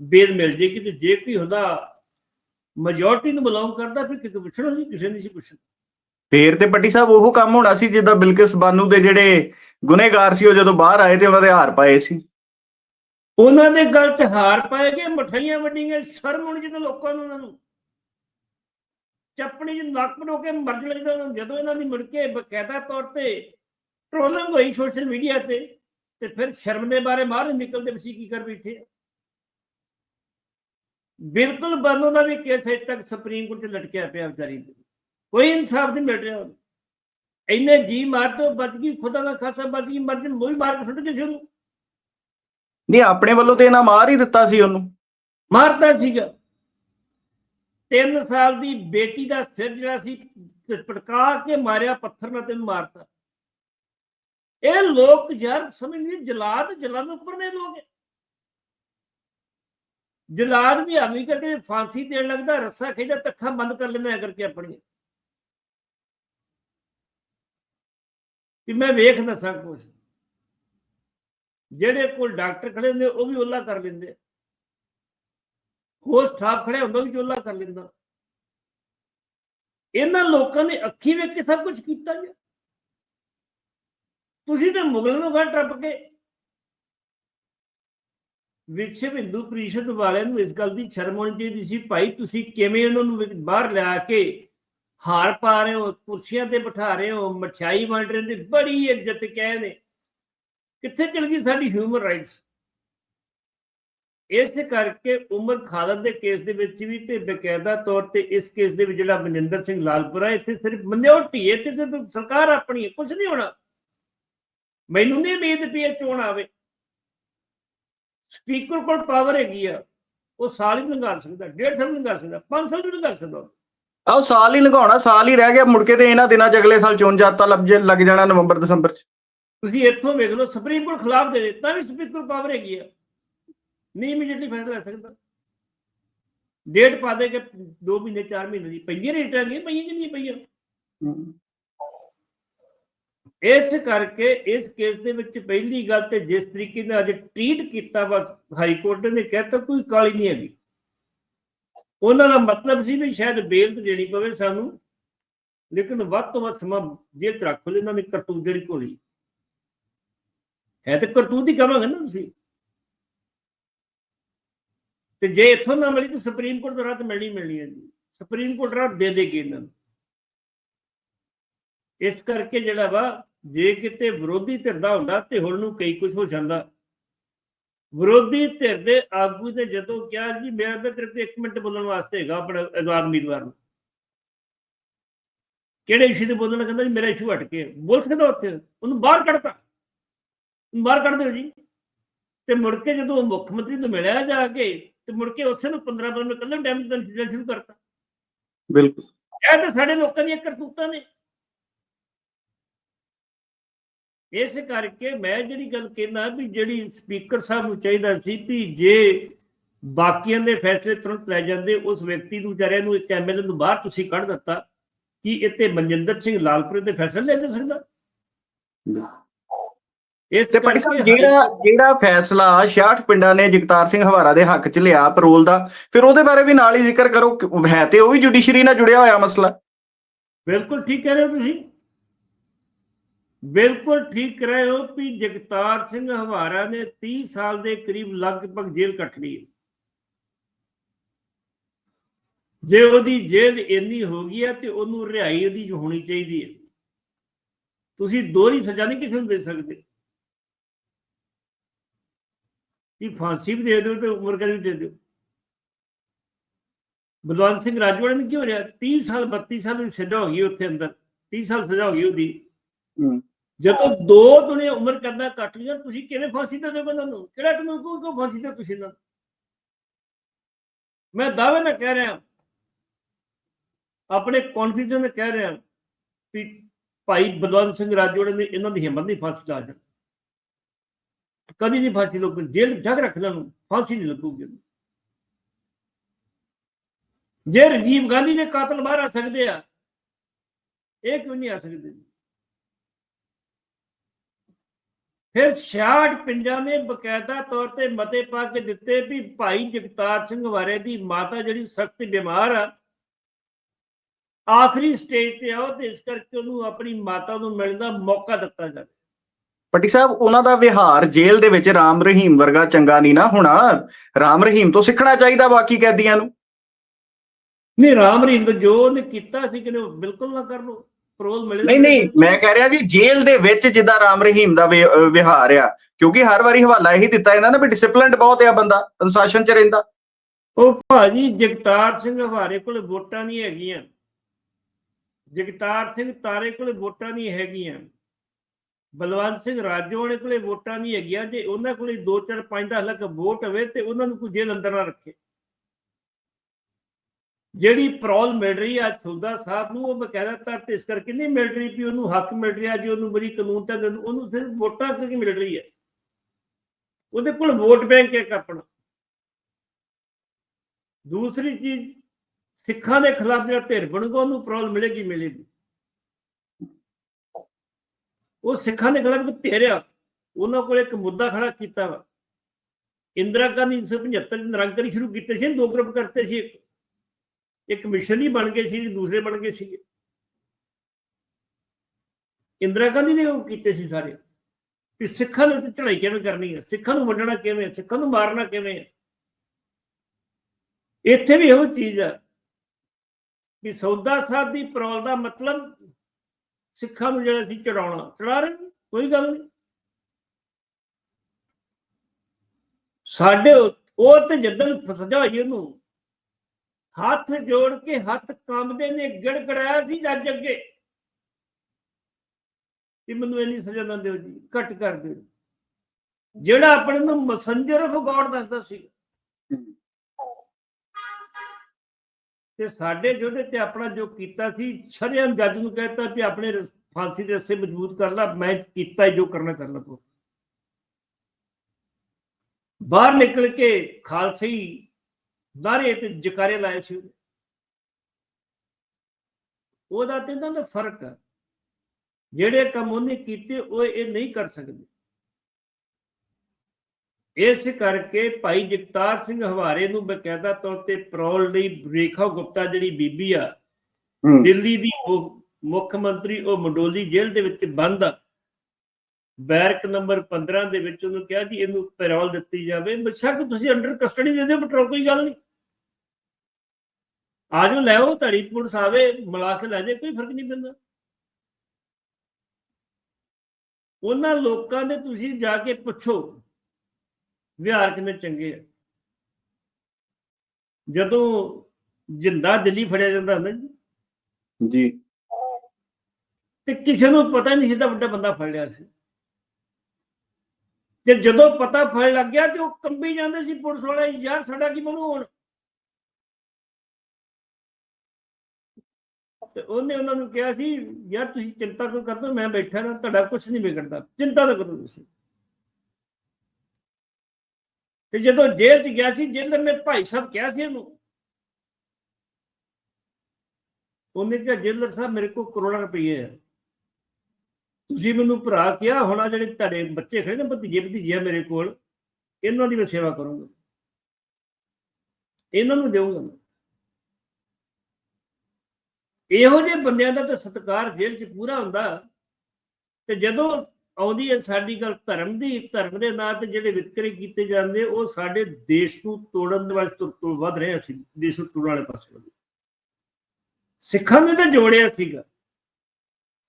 ਬੇਦ ਮਿਲ ਜੇਗੀ ਤੇ ਜੇ ਕੋਈ ਹੁੰਦਾ ਮੈਜੋਰਟੀ ਨੂੰ ਬਿਲੋਂਗ ਕਰਦਾ, ਫਿਰ ਕਿਤੇ ਪੁੱਛਣਾ ਨਹੀਂ ਕਿਸੇ ਨੇ ਸੀ ਪੁੱਛਣਾ। ਫੇਰ ਤੇ ਪੱਟੀ ਸਾਹਿਬ ਉਹ ਕੰਮ ਹੋਣਾ ਸੀ ਜਿੱਦਾਂ ਬਿਲਕਿਸ ਬਾਨੂ ਦੇ ਜਿਹੜੇ ਗੁਨੇਗਾਰ ਸੀ ਉਹ ਜਦੋਂ ਬਾਹਰ ਆਏ ਤੇ ਉਹਨਾਂ ਦੇ ਹਾਰ ਪਾਏ ਸੀ। ਉਹਨਾਂ ਦੇ ਗਲ ਹਾਰ ਪਾਏ ਗਏ ਮਠਾਈਆਂ ਵੰਡੀਆਂ, ਸ਼ਰਮ ਆਉਣੀ ਜਦੋਂ ਲੋਕਾਂ ਨੂੰ ਉਹਨਾਂ ਨੂੰ। ਚੱਪਣੀ 'ਚ ਨੱਕ ਬਨੋ ਕੇ ਮਰ ਜਦੋਂ ਜਦੋਂ ਇਹਨਾਂ ਦੀ ਮੁੜ ਕੇ ਬਕਾਇਦਾ ਤੌਰ ਤੇ ਟ੍ਰੋਲਿੰਗ ਹੋਈ ਸੋਸ਼ਲ ਮੀਡੀਆ ਤੇ ਤੇ ਫਿਰ ਸ਼ਰਮ ਦੇ ਬਾਰੇ ਬਾਹਰ ਨਹੀਂ ਨਿਕਲਦੇ ਵੀ ਕੀ ਕਰ ਬੈਠੇ ਬਿਲਕੁਲ ਬੰਨੋ ਦਾ ਵੀ ਕੇਸ ਹਜੇ ਤੱਕ ਸੁਪਰੀਮ ਕੋਰਟ 'ਚ ਲਟਕਿਆ ਪਿਆ ਵਿਚਾਰੀ ਕੋਈ ਇਨਸਾਫ ਨਹੀਂ ਮਿਲ ਰਿਹਾ ਉਹਨੂੰ। ਇੰਨੇ ਜੀ ਮਾਰ ਤੋਂ ਬਚ ਗਈ ਖੁਦਾ ਦਾ ਖਾਸਾ ਬਚ ਗਈ ਮਰ ਜਨ ਮੋਈ ਮਾਰ ਕੇ ਸੁੱਟ ਗਏ ਸੀ ਉਹਨੂੰ। ਨਹੀਂ ਆਪਣੇ ਵੱਲੋਂ ਤੇ ਇਹਨਾਂ ਮਾਰ ਹੀ ਦਿੱਤਾ ਸੀ ਉਹਨੂੰ। ਮਾਰਦਾ ਸੀਗਾ। 3 ਸਾਲ ਦੀ ਬੇਟੀ ਦਾ ਸਿਰ ਜਿਹੜਾ ਸੀ ਪਟਕਾ ਕੇ ਮਾਰਿਆ ਪੱਥਰ ਨਾਲ ਤੈਨੂੰ ਮਾਰਤਾ। ਇਹ ਲੋਕ ਯਾਰ ਸਮਝ ਨਹੀਂ ਜਲਾਦ ਜਲਾਦ ਉੱਪਰ ਨੇ ਲੋਕ ਜਲਾਦ ਵੀ ਆਵੀ ਕਰਕੇ ਫਾਂਸੀ ਦੇਣ ਲੱਗਦਾ ਰੱਸਾ ਖਿੱਚਦਾ ਤੱਖਾਂ ਬੰਦ ਕਰ ਲੈਂਦਾ ਕਰਕੇ ਆਪਣੀ ਕਿ ਮੈਂ ਵੇਖ ਨਾ ਸਕ ਕੁਛ। ਜਿਹੜੇ ਕੋਲ ਡਾਕਟਰ ਖੜੇ ਹੁੰਦੇ, ਉਹ ਵੀ ਉਹਲਾ ਕਰ ਲੈਂਦੇ। ਹੋਰ ਸਟਾਫ ਖੜੇ ਹੁੰਦਾ ਵੀ ਚੋਲਾ ਕਰ ਲੈਂਦਾ। ਇਹਨਾਂ ਲੋਕਾਂ ਨੇ ਅੱਖੀ ਵੇਖ ਕੇ ਸਭ ਕੁਝ ਕੀਤਾ ਜੀ ਤੁਸੀਂ ਤਾਂ ਮੁਗਲਾਂ ਨੂੰ ਘਰ ਟੱਪ ਕੇ ਵਿਸ਼ਵ ਹਿੰਦੂ ਪ੍ਰੀਸ਼ਦ ਵਾਲਿਆਂ ਨੂੰ ਇਸ ਗੱਲ ਦੀ ਸ਼ਰਮ ਆਉਣੀ ਚਾਹੀਦੀ ਸੀ, ਭਾਈ ਤੁਸੀਂ ਕਿਵੇਂ ਉਹਨਾਂ ਨੂੰ ਬਾਹਰ ਲਿਆ ਕੇ ਹਾਰ ਪਾ ਰਹੇ ਹੋ, ਕੁਰਸੀਆਂ ਤੇ ਬਿਠਾ ਰਹੇ ਹੋ, ਮਠਿਆਈ ਵੰਡ ਰਹੇ ਨੇ ਬੜੀ ਇੱਜ਼ਤ ਕਹੇ ਨੇ ਕਿੱਥੇ ਚਲ ਗਈ ਸਾਡੀ ਹਿਊਮਨ ਰਾਈਟਸ ਇਸ ਕਰਕੇ ਉਮਰ ਖਾਲਦ ਦੇ ਕੇਸ ਦੇ ਵਿੱਚ ਵੀ ਤੇ ਬਕਾਇਦਾ ਤੌਰ ਤੇ ਇਸ ਕੇਸ ਦੇ ਵਿੱਚ ਜਿਹੜਾ ਮਨਿੰਦਰ ਸਿੰਘ ਲਾਲਪੁਰਾ ਇੱਥੇ ਸਿਰਫ ਮਨਿਓਰਟੀ ਹੈ ਤੇ ਤੇ ਸਰਕਾਰ ਆਪਣੀ ਹੈ ਕੁਝ ਨਹੀਂ ਹੋਣਾ। ਮੈਨੂੰ ਨਹੀਂ ਉਮੀਦ ਪਈ ਚੋਣ ਆਵੇ। ਸਪੀਕਰ ਕੋਲ ਪਾਵਰ ਹੈਗੀ ਆ, ਉਹ ਸਾਲ ਹੀ ਲੰਘਾ ਸਕਦਾ, ਡੇਢ ਸਾਲ ਲੰਘਾ ਸਕਦਾ, ਪੰਜ ਸਾਲ ਵੀ ਲੰਘਾ ਸਕਦਾ। ਆਹ ਸਾਲ ਹੀ ਲੰਘਾਉਣਾ ਸਾਲ ਹੀ ਰਹਿ ਗਿਆ ਮੁੜ ਕੇ ਤੇ ਇਹਨਾਂ ਦਿਨਾਂ ਚ ਅਗਲੇ ਸਾਲ ਚੋਣ ਜਾਤਾ ਲੱਗ ਜੇ- ਲੱਗ ਜਾਣਾ ਨਵੰਬਰ ਦਸੰਬਰ ਚ। ਤੁਸੀਂ ਇੱਥੋਂ ਵੇਖ ਲਓ ਸੁਪਰੀਮ ਕੋਰਟ ਖਿਲਾਫ ਦੇ ਦਿੱਤਾ ਵੀ ਸਪੀਕਰ ਪਾਵਰ ਹੈਗੀ ਆ। ਨਹੀਂ ਇਮੀਡੀਏਟਲੀ ਫੈਸਲਾ ਲੈ ਸਕਦਾ। ਡੇਟ ਪਾ ਦੇ ਕੇ 2 ਮਹੀਨੇ 4 ਮਹੀਨੇ ਦੀ। ਪਈਆਂ ਰੇਟਾਂ ਨਹੀਂ ਪਈਆਂ ਨਹੀਂ ਪਈਆਂ? ਇਸ ਕਰਕੇ ਇਸ ਕੇਸ ਦੇ ਵਿੱਚ ਪਹਿਲੀ ਗੱਲ ਤੇ ਜਿਸ ਤਰੀਕੇ ਨਾਲ ਅੱਜ ਟ੍ਰੀਟ ਕੀਤਾ ਵਾ ਹਾਈ ਕੋਰਟ ਨੇ ਕਹਿਤਾ ਕੋਈ ਕਾਲੀ ਨਹੀਂ ਹੈਗੀ। ਉਹਨਾਂ ਦਾ ਮਤਲਬ ਸੀ ਵੀ ਸ਼ਾਇਦ ਬੇਲ ਤੇ ਦੇਣੀ ਪਵੇ ਸਾਨੂੰ, ਲੇਕਿਨ ਵੱਧ ਤੋਂ ਵੱਧ ਸਮਾਂ ਜੇਲ੍ਹ 'ਚ ਰੱਖ ਲਓ, ਇਹਨਾਂ ਨੇ ਕਰਤੂਤ ਜਿਹੜੀ ਘੋਲੀ। ਹੈ ਤੇ ਕਰਤੂਤ ਹੀ ਕਵਾਂਗੇ ਨਾ ਤੁਸੀਂ। ਤੇ ਜੇ ਇੱਥੋਂ ਨਾ ਮਿਲੀ ਤਾਂ ਸੁਪਰੀਮ ਕੋਰਟ ਤੋਂ ਰਾਤ ਮਿਲਣੀ ਮਿਲਣੀ ਹੈ ਜੀ। ਸੁਪਰੀਮ ਕੋਰਟ ਰਾਤ ਦੇ ਦੇਗੀ ਇਹਨਾਂ ਨੂੰ। ਇਸ ਕਰਕੇ ਜਿਹੜਾ ਵਾ, ਜੇ ਕਿਤੇ ਵਿਰੋਧੀ ਧਿਰ ਦਾ ਹੁੰਦਾ ਤੇ ਹੁਣ ਨੂੰ ਕਈ ਕੁਝ ਹੋ ਜਾਂਦਾ। ਵਿਰੋਧੀ ਧਿਰ ਦੇ ਆਗੂ ਨੇ ਜਦੋਂ ਕਿਹਾ ਜੀ ਮੈਂ ਤਾਂ ਤੇ 1 ਮਿੰਟ ਬੋਲਣ ਵਾਸਤੇ ਹੈਗਾ ਆਪਣਾ ਆਜ਼ਾਦ ਉਮੀਦਵਾਰ ਨੂੰ। ਕਿਹੜੇ ਇਸ਼ੂ ਤੇ ਬੋਲਣਾ ਕਹਿੰਦਾ ਜੀ ਮੇਰਾ ਇਸ਼ੂ ਹਟ ਕੇ। ਬੋਲ ਸਕਦਾ ਉੱਥੇ? ਉਹਨੂੰ ਬਾਹਰ ਕੱਢਤਾ। ਬਾਹਰ ਕੱਢ ਦਿਓ ਜੀ। ਤੇ ਮੁੜ ਕੇ ਜਦੋਂ ਉਹ ਮੁੱਖ ਮੰਤਰੀ ਨੂੰ ਮਿਲਿਆ ਜਾ ਕੇ ਤੇ ਮੁੜ ਕੇ ਉਸੇ ਨੂੰ 15 ਦਿਨ ਨੂੰ ਕੱਲ੍ਹ ਡੈਮੇਜ ਦਾ ਸ਼ੁਰੂ ਕਰਤਾ। ਬਿਲਕੁਲ। ਇਹ ਤਾਂ ਸਾਡੇ ਲੋਕਾਂ ਦੀਆਂ ਕਰਤੂਤਾਂ ਨੇ। ਇਸ ਕਰਕੇ ਮੈਂ ਜਿਹੜੀ ਗੱਲ ਕਹਿਣਾ ਵੀ ਜਿਹੜੀ ਸਪੀਕਰ ਸਾਹਿਬ ਨੂੰ ਚਾਹੀਦਾ ਸੀ ਵੀ ਜੇ ਬਾਕੀਆਂ ਦੇ ਫੈਸਲੇ ਤੁਰੰਤ ਲੈ ਜਾਂਦੇ ਉਸ ਵਿਅਕਤੀ ਨੂੰ ਵਿਚਾਰਿਆਂ ਨੂੰ ਇੱਕ ਐਮਐਲਏ ਨੂੰ ਬਾਹਰ ਤੁਸੀਂ ਕੱਢ ਦਿੱਤਾ ਕਿ ਇੱਥੇ ਮਨਜਿੰਦਰ ਸਿੰਘ ਲਾਲਪੁਰੇ ਦੇ ਫੈਸਲੇ ਲੈ ਨਹੀਂ ਸਕਦਾ? ਇਸ ਜਿਹੜਾ ਜਿਹੜਾ ਫੈਸਲਾ 66 ਪਿੰਡਾਂ ਨੇ ਜਗਤਾਰ ਸਿੰਘ ਹਵਾਰਾ ਦੇ ਹੱਕ 'ਚ ਲਿਆ ਪੈਰੋਲ ਦਾ ਫਿਰ ਉਹਦੇ ਬਾਰੇ ਵੀ ਨਾਲ ਹੀ ਜ਼ਿਕਰ ਕਰੋ ਹੈ ਤੇ ਉਹ ਵੀ ਜੁਡੀਸ਼ਰੀ ਨਾਲ ਜੁੜਿਆ ਹੋਇਆ ਮਸਲਾ। ਬਿਲਕੁਲ ਠੀਕ ਕਹਿ ਰਹੇ ਹੋ ਤੁਸੀਂ। ਬਿਲਕੁਲ ਠੀਕ ਕਹਿ ਰਹੇ ਹੋ ਵੀ ਜਗਤਾਰ ਸਿੰਘ ਹਵਾਰਾ ਨੇ 30 ਸਾਲ ਦੇ ਕਰੀਬ ਲਗਭਗ ਜੇਲ੍ਹ ਕੱਟ ਲਈ ਜੇ ਉਹਦੀ ਜੇਲ੍ਹ ਇੰਨੀ ਹੋ ਗਈ ਹੈ ਤੇ ਉਹਨੂੰ ਰਿਹਾਈ ਉਹਦੀ ਹੋਣੀ ਚਾਹੀਦੀ ਹੈ। ਤੁਸੀਂ ਦੋਹਰੀ ਸਜ਼ਾ ਨਹੀਂ ਕਿਸੇ ਨੂੰ ਦੇ ਸਕਦੇ। ਕਿ ਫਾਂਸੀ ਵੀ ਦੇ ਦਿਓ ਤੇ ਉਮਰ ਕੈਦ ਵੀ ਦੇ ਦਿਓ। ਬਲਵੰਤ ਸਿੰਘ ਰਾਜਵਾੜਾ ਨੂੰ ਕੀ ਹੋ ਰਿਹਾ? 30 ਸਾਲ 32 ਸਾਲ ਦੀ ਸਜ਼ਾ ਹੋ ਗਈ ਉੱਥੇ ਅੰਦਰ। 30 ਸਾਲ ਸਜ਼ਾ ਹੋ ਗਈ ਉਹਦੀ। ਜਦੋਂ ਦੋ ਦੁਨੇ ਉਮਰ ਕਰਨਾ ਕੱਟ ਲਿਆ, ਤੁਸੀਂ ਕਿਵੇਂ ਫਾਂਸੀ ਦੇ ਦਿਓ ਇਹਨਾਂ ਨੂੰ ਕਿਹੜਾ ਕਾਨੂੰਨ ਕੋ ਕੋ ਫਾਂਸੀ ਦੇ ਤੁਸੀਂ ਨਾ ਮੈਂ ਦਾਅਵੇ ਨਾਲ ਕਹਿ ਰਿਹਾ, ਆਪਣੇ ਕੌਨਫੀਡੈਂਸ ਨਾਲ ਕਹਿ ਰਿਹਾ ਵੀ ਭਾਈ ਬਲਵੰਤ ਸਿੰਘ ਰਾਜੋੜੇ ਨੇ ਇਹਨਾਂ ਦੀ ਹਿੰਮਤ ਨਹੀਂ ਫਾਂਸੀ ਲਾ ਜਾਣ ਕਦੀ ਨਹੀਂ ਫਾਂਸੀ ਲੋਕ ਜੇਲ੍ਹ ਜਗ ਰੱਖ ਲੈਣ ਨੂੰ ਫਾਂਸੀ ਨਹੀਂ ਲੱਗੂਗੀ ਜੇ ਰਾਜੀਵ ਗਾਂਧੀ ਦੇ ਕਾਤਲ ਬਾਹਰ ਆ ਸਕਦੇ ਆ, ਇਹ ਕਿਉਂ ਨਹੀਂ ਆ ਸਕਦੇ? ਫਿਰ 66 ਪਿੰਡਾਂ ਨੇ ਬਕਾਇਦਾ ਤੌਰ ਤੇ ਮਤੇ ਪਾ ਕੇ ਦਿੱਤੇ ਵੀ ਭਾਈ ਜਗਤਾਰ ਸਿੰਘ ਵਾਰੇ ਦੀ ਮਾਤਾ ਜਿਹੜੀ ਸਖਤ ਬਿਮਾਰ ਆ ਆਖਰੀ ਸਟੇਜ ਤੇ ਆਓ ਤੇ ਇਸ ਕਰਕੇ ਉਹਨੂੰ ਆਪਣੀ ਮਾਤਾ ਨੂੰ ਮਿਲਣ ਦਾ ਮੌਕਾ ਦਿੱਤਾ ਜਾਵੇ। ਪੱਟੀ ਸਾਹਿਬ ਉਹਨਾਂ ਦਾ ਵਿਹਾਰ ਜੇਲ੍ਹ ਦੇ ਵਿੱਚ ਰਾਮ ਰਹੀਮ ਵਰਗਾ ਚੰਗਾ ਨਹੀਂ ਨਾ ਹੋਣਾ ਰਾਮ ਰਹੀਮ ਤੋਂ ਸਿੱਖਣਾ ਚਾਹੀਦਾ ਬਾਕੀ ਕੈਦੀਆਂ ਨੂੰ? ਨਹੀਂ ਰਾਮ ਰਹੀਮ ਜੋ ਉਹਨੇ ਕੀਤਾ ਸੀ ਕਿ ਬਿਲਕੁਲ ਨਾ ਕਰ ਲੋ ਪਰੋਲ ਮਿਲੇ ਨਹੀਂ ਨਹੀਂ ਮੈਂ ਕਹਿ ਰਿਹਾ ਜੀ ਜੇਲ੍ਹ ਦੇ ਵਿੱਚ ਜਿੱਦਾਂ ਰਾਮ ਰਹੀਮ ਦਾ ਵਿਹਾਰ ਆ ਕਿਉਂਕਿ ਹਰ ਵਾਰੀ ਹਵਾਲਾ ਇਹੀ ਦਿੱਤਾ ਜਾਂਦਾ ਨਾ ਵੀ ਡਿਸਪਲਿਨਡ ਬਹੁਤ ਆ ਬੰਦਾ ਅਨੁਸ਼ਾਸਨ ਚ ਰਹਿੰਦਾ। ਉਹ ਭਾਜੀ ਜਗਤਾਰ ਸਿੰਘ ਹਵਾਰੇ ਕੋਲ ਵੋਟਾਂ ਨਹੀਂ ਹੈਗੀਆਂ। ਜਗਤਾਰ ਸਿੰਘ ਤਾਰੇ ਕੋਲ ਵੋਟਾਂ ਨਹੀਂ ਹੈਗੀਆਂ। ਬਲਵੰਤ ਸਿੰਘ ਰਾਜੋਵਾਲੇ ਕੋਲੇ ਵੋਟਾਂ ਨਹੀਂ ਹੈਗੀਆਂ ਜੇ ਉਹਨਾਂ ਕੋਲੇ 2 4 5 10 ਲੱਖ ਵੋਟ ਹੋਵੇ ਤੇ ਉਹਨਾਂ ਨੂੰ ਕੋਈ ਜੇਲ੍ਹ ਅੰਦਰ ਨਾ ਰੱਖੇ। ਜਿਹੜੀ ਪ੍ਰੋਲ ਮਿਲ ਰਹੀ ਆ ਸੁਲਦਾ ਸਾਹਿਬ ਨੂੰ, ਉਹ ਬਕਾਇਦਾ ਤੌਰ ਤੇ ਇਸ ਕਰਕੇ ਨਹੀਂ ਮਿਲ ਰਹੀ ਵੀ ਉਹਨੂੰ ਹੱਕ ਮਿਲ ਰਿਹਾ ਜੀ ਉਹਨੂੰ ਬੜੀ ਕਾਨੂੰਨ ਤਾਂ ਉਹਨੂੰ ਸਿਰਫ ਵੋਟਾਂ ਕਰਕੇ ਮਿਲ ਰਹੀ ਹੈ। ਉਹਦੇ ਕੋਲ ਵੋਟ ਬੈਂਕ ਇੱਕ ਆਪਣਾ। ਦੂਸਰੀ ਚੀਜ਼, ਸਿੱਖਾਂ ਦੇ ਖਿਲਾਫ ਜਿਹੜਾ ਧਿਰ ਬਣੂਗਾ, ਉਹਨੂੰ ਪ੍ਰੋਬਲਮ ਮਿਲੇਗੀ ਮਿਲੇਗੀ। ਉਹ ਸਿੱਖਾਂ ਦੇ ਖਿਲਾਫ ਧਿਰਿਆ ਉਹਨਾਂ ਕੋਲ ਇੱਕ ਮੁੱਦਾ ਖੜਾ ਕੀਤਾ ਵਾ। ਇੰਦਰਾ ਗਾਂਧੀ 1975 ਚ ਨਿਰੰਕਰੀ ਸ਼ੁਰੂ ਕੀਤੇ ਸੀ, ਦੋ ਗਰੁੱਪ ਕਰਤੇ ਸੀ ਇੱਕ। ਇੱਕ ਮਿਸ਼ਨ ਹੀ ਬਣ ਗਏ ਸੀ, ਦੂਸਰੇ ਬਣ ਗਏ ਸੀ ਇੰਦਰਾ ਗਾਂਧੀ ਨੇ ਉਹ ਕੀਤੇ ਸੀ ਸਾਰੇ। ਕਿ ਸਿੱਖਾਂ ਦੇ ਉੱਤੇ ਚੜਾਈ ਕਿਵੇਂ ਕਰਨੀ ਹੈ? ਸਿੱਖਾਂ ਨੂੰ ਵੰਡਣਾ ਕਿਵੇਂ ਹੈ? ਸਿੱਖਾਂ ਨੂੰ ਮਾਰਨਾ ਕਿਵੇਂ ਹੈ? ਇੱਥੇ ਵੀ ਇਹੋ ਚੀਜ਼ ਆ ਕਿ ਸੌਦਾ ਸਾਹਿਬ ਦੀ ਪਰੋਲ ਦਾ ਮਤਲਬ ਸਿੱਖਾਂ ਨੂੰ ਜਿਹੜਾ ਸੀ ਚੜਾਉਣਾ ਚੜਾ ਰਹੇ ਕੋਈ ਗੱਲ ਨਹੀਂ। ਸਾਡੇ ਉਹ- ਤੇ ਜਦੋਂ ਸਜ਼ਾ ਹੋਈ ਉਹਨੂੰ ਹੱਥ ਜੋੜ ਕੇ ਹੱਥ ਕੰਮਦੇ ਨੇ, ਗੜਗੜਾਇਆ ਸੀ ਜੱਜ ਅੱਗੇ। ਕਿ ਮੈਨੂੰ ਇੰਨੀ ਸਜ਼ਾ ਨਾ ਦਿਓ ਜੀ, ਘੱਟ ਕਰ ਦਿਓ। ਜਿਹੜਾ ਆਪਣੇ ਨੂੰ ਮੈਸੇਂਜਰ ਆਫ ਗੋਡ ਦੱਸਦਾ ਸੀ। ਤੇ ਸਾਡੇ ਜਿਹਦੇ ਤੇ ਆਪਣਾ ਜੋ ਕੀਤਾ ਸੀ, ਸ਼ਰਿਆਮ ਜੱਜ ਨੂੰ ਕਹਿਤਾ ਵੀ ਆਪਣੇ ਫਾਂਸੀ ਦੇ ਰੱਸੇ ਮਜ਼ਬੂਤ ਕਰ ਲੈ, ਮੈਂ ਕੀਤਾ ਜੋ ਕਰਨਾ ਕਰ ਲੈ ਤੂੰ। ਬਾਹਰ ਨਿਕਲ ਕੇ ਖਾਲਸੀ ਨਾਰੇ ਤੇ ਜਕਾਰੇ ਲਾਏ ਸੀ ਉਹਨੇ। ਉਹਦਾ ਤੇ ਇਹਨਾਂ ਦਾ ਫ਼ਰਕ ਹੈ ਜਿਹੜੇ ਕੰਮ ਉਹਨੇ ਕੀਤੇ ਉਹ ਇਹ ਨਹੀਂ ਕਰ ਸਕਦੇ। ਇਸ ਕਰਕੇ ਭਾਈ ਜਗਤਾਰ ਸਿੰਘ ਹਵਾਰੇ ਨੂੰ ਬਕਾਇਦਾ ਤੌਰ ਤੇ ਪਰੋਲ ਲਈ ਰੇਖਾ ਗੁਪਤਾ ਜਿਹੜੀ ਬੀਬੀ ਆ। ਦਿੱਲੀ ਦੀ ਉਹ ਮੁੱਖ ਮੰਤਰੀ ਉਹ ਮੰਡੋਲੀ ਜੇਲ੍ਹ ਦੇ ਵਿੱਚ ਬੰਦ ਆ। ਬੈਰਕ ਨੰਬਰ 15 ਦੇ ਵਿੱਚ ਉਹਨੂੰ ਕਿਹਾ ਜੀ ਇਹਨੂੰ ਪੈਰੋਲ ਦਿੱਤੀ ਜਾਵੇ। ਬੇਸ਼ੱਕ ਤੁਸੀਂ ਅੰਡਰ ਕਸਟਡੀ ਦੇ ਦਿਓ ਬਟ ਕੋਈ ਗੱਲ ਨਹੀਂ ਆਜੋ ਲੈ ਧੜੀ ਪੁਲਿਸ ਆਵੇ ਮਿਲਾ ਕੇ ਲੈ ਜਾਏ ਕੋਈ ਫ਼ਰਕ ਨਹੀਂ ਪੈਂਦਾ। ਉਹਨਾਂ ਲੋਕਾਂ ਦੇ ਤੁਸੀਂ ਜਾ ਕੇ ਪੁੱਛੋ ਵਿਹਾਰ ਕਿੰਨੇ ਚੰਗੇ ਆ। ਜਦੋਂ ਜਿੰਦਾ ਦਿੱਲੀ ਫੜਿਆ ਜਾਂਦਾ ਹੁੰਦਾ ਜੀ। ਜੀ। ਤੇ ਕਿਸੇ ਨੂੰ ਪਤਾ ਨਹੀਂ ਸੀ ਤਾਂ ਵੱਡਾ ਬੰਦਾ ਫੜ ਲਿਆ ਸੀ। ਤੇ ਜਦੋਂ ਪਤਾ ਫੜ ਲੱਗ ਗਿਆ ਤੇ ਉਹ ਕੰਬੀ ਜਾਂਦੇ ਸੀ ਪੁਲਿਸ ਵਾਲੇ ਯਾਰ ਸਾਡਾ ਕੀ ਬਣੂ ਹੁਣ? ਤੇ ਉਹਨੇ ਉਹਨਾਂ ਨੂੰ ਕਿਹਾ ਸੀ, ਯਾਰ ਤੁਸੀਂ ਚਿੰਤਾ ਕਿਉਂ ਕਰਦੇ ਮੈਂ ਬੈਠਾ ਨਾ, ਤੁਹਾਡਾ ਕੁਝ ਨਹੀਂ ਵਿਗੜਦਾ। ਚਿੰਤਾ ਨਾ ਕਰੋ ਤੁਸੀਂ। ਤੇ ਜਦੋਂ ਜੇਲ੍ਹ 'ਚ ਗਿਆ ਸੀ, ਜੇਲ੍ਹ ਨੇ ਭਾਈ ਸਾਹਿਬ ਕਿਹਾ ਸੀ ਉਹਨੂੰ। ਉਹਨੇ ਕਿਹਾ ਜੇਲਰ ਸਾਹਿਬ, ਮੇਰੇ ਕੋਲ ਕਰੋੜਾਂ ਰੁਪਏ ਹੈ ਤੁਸੀਂ ਮੈਨੂੰ ਭਰਾ ਕਿਹਾ ਹੋਣਾ, ਜਿਹੜੇ ਤੁਹਾਡੇ ਬੱਚੇ ਖੜੇ ਨੇ, ਭਤੀਜੇ ਭਤੀਜੇ ਮੇਰੇ ਕੋਲ। ਇਹਨਾਂ ਦੀ ਮੈਂ ਸੇਵਾ ਕਰੂੰਗਾ। ਇਹਨਾਂ ਨੂੰ ਦੇਵਾਂਗਾ ਇਹੋ ਜਿਹੇ ਬੰਦਿਆਂ ਦਾ ਤਾਂ ਸਤਿਕਾਰ ਜੇਲ੍ਹ 'ਚ ਪੂਰਾ ਹੁੰਦਾ। ਤੇ ਜਦੋਂ ਆਉਂਦੀ ਹੈ ਸਾਡੀ ਗੱਲ ਧਰਮ ਦੀ, ਧਰਮ ਦੇ ਨਾਂ ਤੇ ਜਿਹੜੇ ਵਿਤਕਰੇ ਕੀਤੇ ਜਾਂਦੇ, ਉਹ ਸਾਡੇ ਦੇਸ਼ ਨੂੰ ਤੋੜਨ ਦੇ ਵਾਸਤੇ ਤੋਂ ਵੱਧ ਰਹੇ ਅਸੀਂ, ਦੇਸ਼ ਨੂੰ ਤੋੜਨ ਵਾਲੇ ਪਾਸੇ ਵੱਧ ਸਿੱਖਾਂ ਨੇ ਤਾਂ ਜੋੜਿਆ ਸੀਗਾ।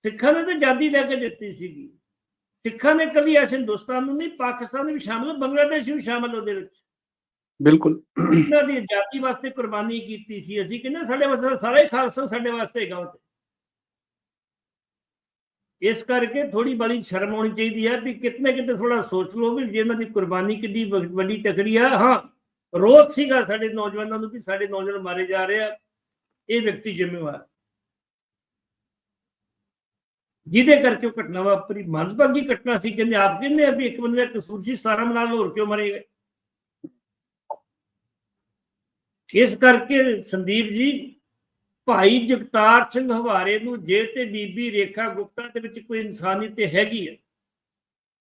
ਸਿੱਖਾਂ ਨੇ ਤਾਂ ਆਜ਼ਾਦੀ ਲੈ ਕੇ ਦਿੱਤੀ ਸੀਗੀ। ਸਿੱਖਾਂ ਨੇ ਕਦੀ ਐਸੇ ਹਿੰਦੁਸਤਾਨ ਨੂੰ ਨਹੀਂ, ਪਾਕਿਸਤਾਨ ਵੀ ਸ਼ਾਮਲ, ਬੰਗਲਾਦੇਸ਼ ਵੀ ਸ਼ਾਮਲ ਉਹਦੇ ਵਿੱਚ। ਬਿਲਕੁਲ। ਇਹਨਾਂ ਦੀ ਆਜ਼ਾਦੀ ਵਾਸਤੇ ਕੁਰਬਾਨੀ ਕੀਤੀ ਸੀ ਅਸੀਂ ਕਹਿੰਦੇ ਸਾਡੇ ਵਾਸਤੇ ਸਾਰੇ ਖਾਲਸਾ ਸਾਡੇ ਵਾਸਤੇ ਹੈਗਾ ਇਸ ਕਰਕੇ ਥੋੜੀ ਬੜੀ ਸ਼ਰਮ ਹੋਣੀ ਚਾਹੀਦੀ ਹੈ ਵੀ ਕਿਤਨੇ ਕਿਤੇ ਥੋੜਾ ਸੋਚ ਲਓ ਵੀ ਜੇ ਇਹਨਾਂ ਦੀ ਕੁਰਬਾਨੀ ਕਿੰਨੀ ਵੱਡੀ ਤਕੜੀ ਆ, ਹਾਂ ਰੋਜ਼ ਸੀਗਾ ਸਾਡੇ ਨੌਜਵਾਨਾਂ ਨੂੰ ਵੀ ਸਾਡੇ ਨੌਜਵਾਨ ਮਾਰੇ ਜਾ ਰਹੇ ਆ, ਇਹ ਵਿਅਕਤੀ ਜ਼ਿੰਮੇਵਾਰ। ਜਿਹਦੇ ਕਰਕੇ ਉਹ ਘਟਨਾ ਵਾਪਰੀ ਮੰਦਭਾਗੀ ਘਟਨਾ ਸੀ, ਕਹਿੰਦੇ ਆਪ ਕਹਿੰਦੇ ਆ ਵੀ ਇੱਕ ਬੰਦੇ ਦਾ ਕਸੂਰ ਸੀ 17 ਨਾਲ ਹੋਰ ਕਿਉਂ ਮਰੇਗਾ ਗਏ ਇਸ ਕਰਕੇ ਸੰਦੀਪ ਜੀ ਭਾਈ ਜਗਤਾਰ ਸਿੰਘ ਹਵਾਰੇ ਨੂੰ ਜੇ ਤੇ ਬੀਬੀ ਰੇਖਾ ਗੁਪਤਾ ਦੇ ਵਿੱਚ ਕੋਈ ਇਨਸਾਨੀਅਤ ਤੇ ਹੈਗੀ ਹੈ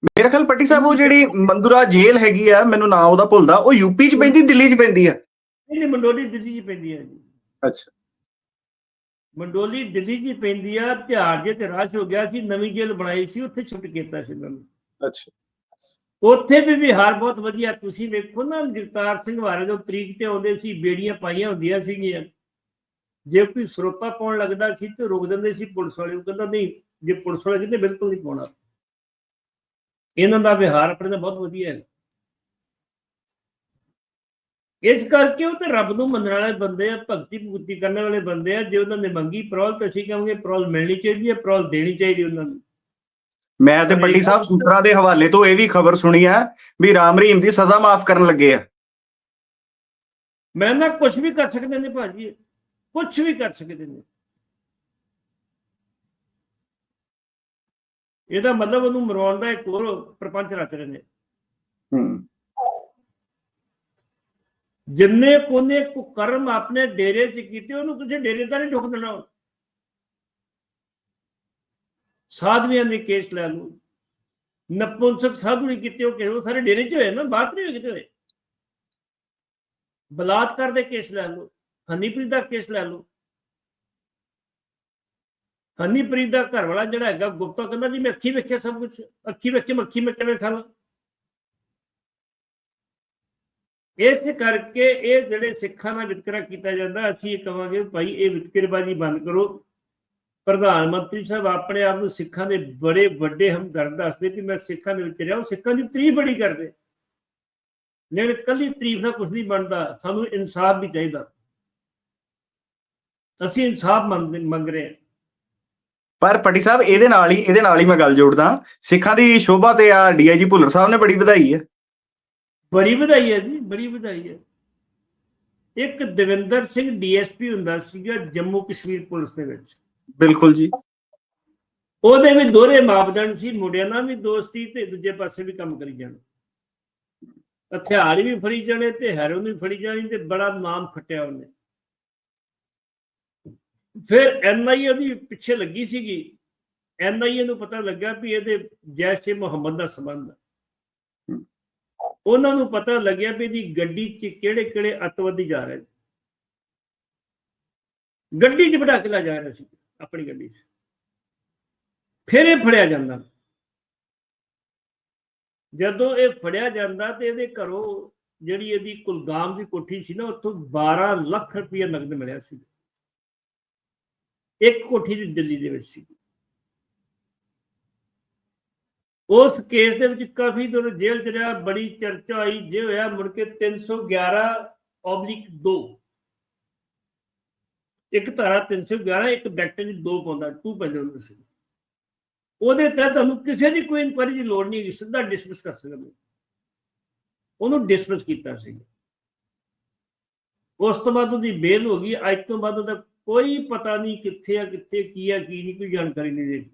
ਮੇਰੇ ਖਿਆਲ ਪੱਟੀ ਸਾਹਿਬ ਉਹ ਜਿਹੜੀ ਮੰਦੁਰਾ ਜੇਲ੍ਹ ਹੈਗੀ ਆ ਮੈਨੂੰ ਨਾਂ ਉਹਦਾ ਭੁੱਲਦਾ ਉਹ ਯੂਪੀ 'ਚ ਪੈਂਦੀ ਦਿੱਲੀ 'ਚ ਪੈਂਦੀ ਆ? ਇਹਦੀ ਮੰਡੋਲੀ ਦਿੱਲੀ 'ਚ ਪੈਂਦੀ ਹੈ ਜੀ। ਅੱਛਾ। ਮੰਡੋਲੀ ਦਿੱਲੀ 'ਚ ਪੈਂਦੀ ਆ ਤਿਹਾੜ ਜੇ ਤੇ ਰਾਸ਼ ਹੋ ਗਿਆ ਸੀ ਨਵੀਂ ਜੇਲ੍ਹ ਬਣਾਈ ਸੀ ਉੱਥੇ ਸ਼ਿਫਟ ਕੀਤਾ ਸੀ ਇਹਨਾਂ ਨੂੰ। ਅੱਛਾ। ਉੱਥੇ ਵੀ ਵਿਹਾਰ ਬਹੁਤ ਵਧੀਆ। ਤੁਸੀਂ ਵੇਖੋ ਨਾ, ਜਗਤਾਰ ਸਿੰਘ ਹਵਾਰੇ ਜੋ ਤਰੀਕ ਤੇ ਆਉਂਦੇ ਸੀ, ਬੇੜੀਆਂ ਪਾਈਆਂ ਹੁੰਦੀਆਂ ਸੀਗੀਆਂ। ਜੇ ਕੋਈ ਸਰੋਪਾ ਪਾਉਣ ਲੱਗਦਾ ਸੀ ਤੇ ਰੋਕ ਦਿੰਦੇ ਸੀ ਪੁਲਿਸ ਵਾਲੇ ਉਹ ਕਹਿੰਦਾ ਨਹੀਂ, ਜੇ ਪੁਲਿਸ ਵਾਲੇ ਕਹਿੰਦੇ ਬਿਲਕੁਲ ਨਹੀਂ ਪਾਉਣਾ। ਇਹਨਾਂ ਦਾ ਵਿਹਾਰ ਆਪਣੇ ਦਾ ਬਹੁਤ ਵਧੀਆ ਹੈ। ਇਸ ਕਰਕੇ ਉਹ ਤੇ ਰੱਬ ਨੂੰ ਮੰਨਣ ਵਾਲੇ ਬੰਦੇ ਆ, ਭਗਤੀ ਭੁਗਤੀ ਕਰਨ ਵਾਲੇ ਬੰਦੇ ਆ। ਜੇ ਉਹਨਾਂ ਨੇ ਮੰਗੀ, ਪ੍ਰੋਲ ਤਾਂ ਅਸੀਂ ਕਹਾਂਗੇ, ਪ੍ਰੋਲ ਮਿਲਣੀ ਚਾਹੀਦੀ ਹੈ, ਪ੍ਰੋਲ ਦੇਣੀ ਚਾਹੀਦੀ ਉਹਨਾਂ ਨੂੰ। ਮੈਂ ਤੇ ਪੱਟੀ ਸਾਹਿਬ ਸੂਤਰਾਂ ਦੇ ਹਵਾਲੇ ਤੋਂ ਇਹ ਵੀ ਖਬਰ ਸੁਣੀ ਹੈ ਵੀ ਰਾਮ ਰਹੀਮ ਦੀ ਸਜ਼ਾ ਮਾਫ ਕਰਨ ਲੱਗੇ ਆ। ਮੈਂ ਨਾ ਕੁਝ ਵੀ ਕਰ ਸਕਦੇ ਨੇ ਭਾਜੀ ਕੁਝ ਵੀ ਕਰ ਸਕਦੇ ਨੇ। ਇਹਦਾ ਮਤਲਬ ਉਹਨੂੰ ਮਰਵਾਉਣ ਦਾ ਇੱਕ ਹੋਰ ਪ੍ਰਪੰਚ ਰਚ ਰਹੇ ਨੇ। ਹੂੰ। ਜਿੰਨੇ ਕੋਨੇ ਕੁਕਰਮ ਆਪਣੇ ਡੇਰੇ 'ਚ ਕੀਤੇ ਉਹਨੂੰ ਕਿਸੇ ਡੇਰੇ ਦਾ ਨਹੀਂ ਢੁੱਕ ਦੇਣਾ। ਸਾਧਵੀਆਂ ਦੇ ਕੇਸ ਲੈ ਲਓ। ਨਪੁੰਸਕ ਸਾਧੂ ਨੇ ਕੀਤੇ ਉਹ ਕਿ ਉਹ ਸਾਰੇ ਡੇਰੇ 'ਚ ਹੋਏ ਨਾ ਬਾਤ ਨਹੀਂ ਹੋਏ ਕਿਤੇ ਹੋਏ? ਬਲਾਤਕਾਰ ਦੇ ਕੇਸ ਲੈ ਲਓ, ਹਨੀਪ੍ਰੀਤ ਦਾ ਕੇਸ ਲੈ ਲਓ। ਹਨੀਪ੍ਰੀਤ ਦਾ ਘਰ ਵਾਲਾ ਜਿਹੜਾ ਹੈਗਾ, ਗੁਪਤਾ ਕਹਿੰਦਾ ਜੀ, ਮੈਂ ਅੱਖੀ ਵੇਖਿਆ ਸਭ ਕੁਝ ਅੱਖੀ ਵੇਖ ਕੇ ਮੱਖੀ ਮੈਂ ਕਿਵੇਂ ਖਾ ਲਾਂ। ਇਸ ਕਰਕੇ ਇਹ ਜਿਹੜੇ ਸਿੱਖਾਂ ਨਾਲ ਵਿਤਕਰਾ ਕੀਤਾ ਜਾਂਦਾ, ਅਸੀਂ ਇਹ ਕਹਾਂਗੇ ਭਾਈ ਇਹ ਵਿਤਕਰੇਬਾਜ਼ੀ ਬੰਦ ਕਰੋ। ਪ੍ਰਧਾਨ ਮੰਤਰੀ ਸਾਹਿਬ ਆਪਣੇ ਆਪ ਨੂੰ ਸਿੱਖਾਂ ਦੇ ਬੜੇ ਵੱਡੇ ਹਮਦਰਦ ਦੱਸਦੇ ਕਿ ਮੈਂ ਸਿੱਖਾਂ ਦੇ ਵਿੱਚ ਰਿਹਾ ਉਹ ਸਿੱਖਾਂ ਦੀ ਤਾਰੀਫ ਬੜੀ ਕਰਦੇ। ਲੇਕਿਨ ਕੱਲੀ ਤਾਰੀਫ ਨਾਲ ਕੁਝ ਨਹੀਂ ਬਣਦਾ ਸਾਨੂੰ ਇਨਸਾਫ ਵੀ ਚਾਹੀਦਾ। ਅਸੀਂ ਇਨਸਾਫ ਮੰਗ ਰਹੇ ਹਾਂ। ਪਰ ਪੱਟੀ ਸਾਹਿਬ ਇਹਦੇ ਨਾਲ ਹੀ ਇਹਦੇ ਨਾਲ ਹੀ ਮੈਂ ਗੱਲ ਜੋੜਦਾ ਸਿੱਖਾਂ ਦੀ ਸ਼ੋਭਾ ਤੇ ਆ ਡੀਆਈਜੀ ਭੁੱਲਰ ਸਾਹਿਬ ਨੇ ਬੜੀ ਵਧਾਈ ਹੈ। ਬੜੀ ਵਧਾਈ ਹੈ ਜੀ ਬੜੀ ਵਧਾਈ ਹੈ। ਇੱਕ ਦਵਿੰਦਰ ਸਿੰਘ ਡੀਐਸਪੀ ਹੁੰਦਾ ਸੀਗਾ ਜੰਮੂ ਕਸ਼ਮੀਰ ਪੁਲਿਸ ਦੇ ਵਿੱਚ। ਬਿਲਕੁਲ ਜੀ। ਉਹਦੇ ਵੀ ਦੋਹਰੇ ਮਾਪਦੰਡ ਸੀ, ਮੁੰਡਿਆਂ ਨਾਲ ਵੀ ਦੋਸਤੀ ਤੇ ਦੂਜੇ ਪਾਸੇ ਵੀ ਕੰਮ ਕਰੀ ਜਾਣਾ। ਹਥਿਆਰ ਵੀ ਫੜੀ ਜਾਣੇ ਤੇ ਹੈਰੋਨ ਵੀ ਫੜੀ ਜਾਣੀ ਤੇ ਬੜਾ ਨਾਮ ਖੱਟਿਆ ਉਹਨੇ। ਫਿਰ ਐਨਆਈਏ ਦੀ ਪਿੱਛੇ ਲੱਗੀ ਸੀਗੀ। ਐਨਆਈਏ ਨੂੰ ਪਤਾ ਲੱਗਾ ਵੀ ਇਹਦੇ ਜੈਸ਼ੇ ਮੁਹੰਮਦ ਦਾ ਸੰਬੰਧ। ਹੈ ਉਹਨਾਂ ਨੂੰ ਪਤਾ ਲੱਗਿਆ ਵੀ ਇਹਦੀ ਗੱਡੀ 'ਚ ਕਿਹੜੇ ਕਿਹੜੇ ਅਤਵਾਦੀ ਜਾ ਰਹੇ ਗੱਡੀ 'ਚ ਬਿਠਾ ਕੇ ਜਾ ਰਹੇ ਸੀ। ਆਪਣੀ ਗੱਡੀ 'ਚ। ਫਿਰ ਇਹ ਫੜਿਆ ਜਾਂਦਾ। ਜਦੋਂ ਇਹ ਫੜਿਆ ਜਾਂਦਾ ਤੇ ਇਹਦੇ ਘਰੋਂ ਜਿਹੜੀ ਇਹਦੀ ਕੁਲਗਾਮ ਦੀ ਕੋਠੀ ਸੀ ਨਾ, ਉੱਥੋਂ 12 ਲੱਖ ਰੁਪਏ ਨਗਦ ਮਿਲਿਆ ਸੀ। ਇੱਕ ਕੋਠੀ ਦੀ ਦਿੱਲੀ ਦੇ ਵਿੱਚ ਸੀ। ਉਸ ਕੇਸ ਦੇ ਵਿੱਚ ਕਾਫੀ ਦਿਨ ਜੇਲ੍ਹ ਚ ਰਿਹਾ, ਬੜੀ ਚਰਚਾ ਹੋਈ ਜੇ ਹੋਇਆ ਮੁੜ ਕੇ 311 ਆਬਲਿਕ 2 ਇੱਕ ਧਾਰਾ 311 ਇੱਕ ਬੈਕਟ ਦੀ ਦੋ ਪਾਉਂਦਾ ਟੂ ਪੈਂਦਾ ਹੁੰਦਾ ਸੀ। ਉਹਦੇ ਤਹਿਤ ਤੁਹਾਨੂੰ ਕਿਸੇ ਦੀ ਕੋਈ ਇਨਕੁਆਇਰੀ ਦੀ ਲੋੜ ਨਹੀਂ ਸਿੱਧਾ ਡਿਸਮਿਸ ਕਰ ਸਕਦੇ ਉਹਨੂੰ ਡਿਸਮਿਸ ਕੀਤਾ ਸੀ। ਉਸ ਤੋਂ ਬਾਅਦ ਉਹਦੀ ਬੇਲ ਹੋ ਗਈ। ਅੱਜ ਤੋਂ ਬਾਅਦ ਉਹਦਾ ਕੋਈ ਪਤਾ ਨਹੀਂ ਕਿੱਥੇ ਆ ਕਿੱਥੇ ਕੀ ਆ ਕੀ ਨਹੀਂ ਕੋਈ ਜਾਣਕਾਰੀ ਨਹੀਂ ਦੇ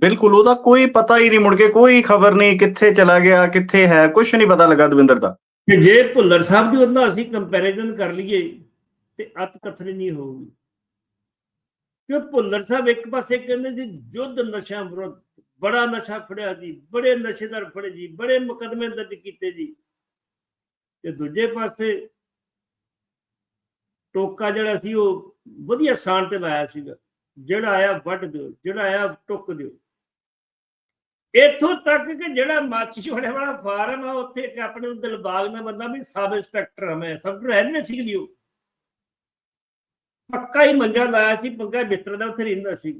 ਬਿਲਕੁਲ ਉਹਦਾ ਕੋਈ ਪਤਾ ਹੀ ਨਹੀਂ ਮੁੜ ਕੇ ਕੋਈ ਖਬਰ ਨਹੀਂ ਕਿੱਥੇ ਚਲਾ ਗਿਆ ਕਿੱਥੇ ਹੈ ਕੁਝ ਨਹੀਂ ਪਤਾ ਲੱਗਾ ਦਵਿੰਦਰ ਦਾ। ਜੇ ਭੁੱਲਰ ਸਾਹਿਬ ਦੀ ਉਹਦਾ ਅਸੀਂ ਕੰਪੈਰੀਜ਼ਨ ਕਰ ਲਈਏ ਤੇ ਅਤ ਕਥਨੀ ਨਹੀਂ ਹੋਊਗੀ। ਕਿ ਭੁੱਲਰ ਸਾਹਿਬ ਇੱਕ ਪਾਸੇ ਕਹਿੰਦੇ ਜੀ, ਜੁੱਧ ਨਸ਼ਾ ਵਿਰੁੱਧ, ਬੜਾ ਨਸ਼ਾ ਫੜਿਆ ਜੀ, ਬੜੇ ਨਸ਼ੇਦਾਰ ਫੜੇ ਜੀ, ਬੜੇ ਮੁਕਦਮੇ ਦਰਜ ਕੀਤੇ ਜੀ। ਤੇ ਦੂਜੇ ਪਾਸੇ ਟੋਕਾ ਜਿਹੜਾ ਸੀ, ਉਹ ਵਧੀਆ ਸਾਨ ਤੇ ਲਾਇਆ ਸੀਗਾ। ਜਿਹੜਾ ਆਇਆ ਵੱਢ ਦਿਓ, ਜਿਹੜਾ ਆਇਆ ਟੁੱਕ ਦਿਓ। ਇੱਥੋਂ ਤੱਕ ਕਿ ਜਿਹੜਾ ਮਾਚੀ ਵਾਲੇ ਵਾਲਾ ਫਾਰਮ ਆ, ਉੱਥੇ ਇੱਕ ਆਪਣੇ ਨੂੰ ਦਿਲਬਾਗ ਨਾਲ ਬੰਦਾ ਵੀ ਸਬ ਇੰਸਪੈਕਟਰ ਆ, ਮੈਂ ਸਬ ਰਹਿ ਨਹੀਂ ਸੀ ਲਿਓ ਪੱਕਾ ਹੀ ਮੰਜਾ ਲਾਇਆ ਸੀ ਪੱਕਾ ਬਿਸਤਰ ਦਾ ਉੱਥੇ ਰਹਿੰਦਾ ਸੀ।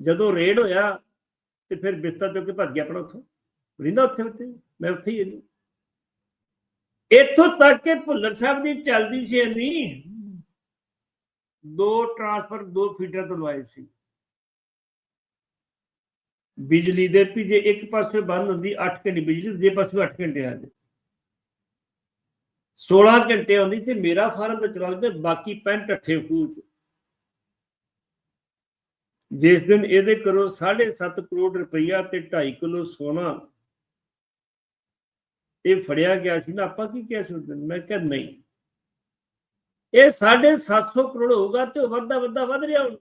ਜਦੋਂ ਰੇਡ ਹੋਇਆ ਤੇ ਫਿਰ ਬਿਸਤਰ ਤੋਂ ਕੇ ਭੱਜ ਗਿਆ ਆਪਣਾ ਉੱਥੋਂ। ਰਹਿੰਦਾ ਉੱਥੇ ਉੱਥੇ, ਮੈਂ ਉੱਥੇ ਹੀ ਹਾਂ ਇੱਥੋਂ ਤੱਕ ਕਿ ਭੁੱਲਰ ਸਾਹਿਬ ਦੀ ਚੱਲਦੀ ਸੀ ਨਹੀਂ ਦੋ ਟਰਾਂਸਫਰ ਦੋ ਫੀਡਰ ਲਵਾਏ ਸੀ। ਬਿਜਲੀ ਦੇ ਵੀ ਜੇ ਇੱਕ ਪਾਸੇ ਬੰਦ ਹੁੰਦੀ 8 ਘੰਟੇ, ਬਿਜਲੀ ਦੂਜੇ ਪਾਸੇ 8 ਘੰਟੇ ਆ ਜੇ 16 ਘੰਟੇ ਆਉਂਦੀ ਤੇ ਮੇਰਾ ਫਾਰਮ ਤੇ ਚਲਾ ਤੇ ਬਾਕੀ 65 ਠੱਠੇ ਖੂਚ ਜਿਸ ਦਿਨ ਇਹਦੇ ਕਰੋ 7.5 ਕਰੋੜ ਰੁਪਈਆ ਤੇ 2.5 ਕਿਲੋ ਸੋਨਾ ਇਹ ਫੜਿਆ ਗਿਆ ਸੀ ਨਾ ਆਪਾਂ ਕੀ ਕਿਹਾ ਸੀ ਦਿਨ ਮੈਂ ਕਿਹਾ ਨਹੀਂ। ਇਹ 750 ਕਰੋੜ ਹੋਊਗਾ ਤੇ ਉਹ ਵੱਧਦਾ ਵੱਧਦਾ ਵੱਧ ਰਿਹਾ ਹੁਣ।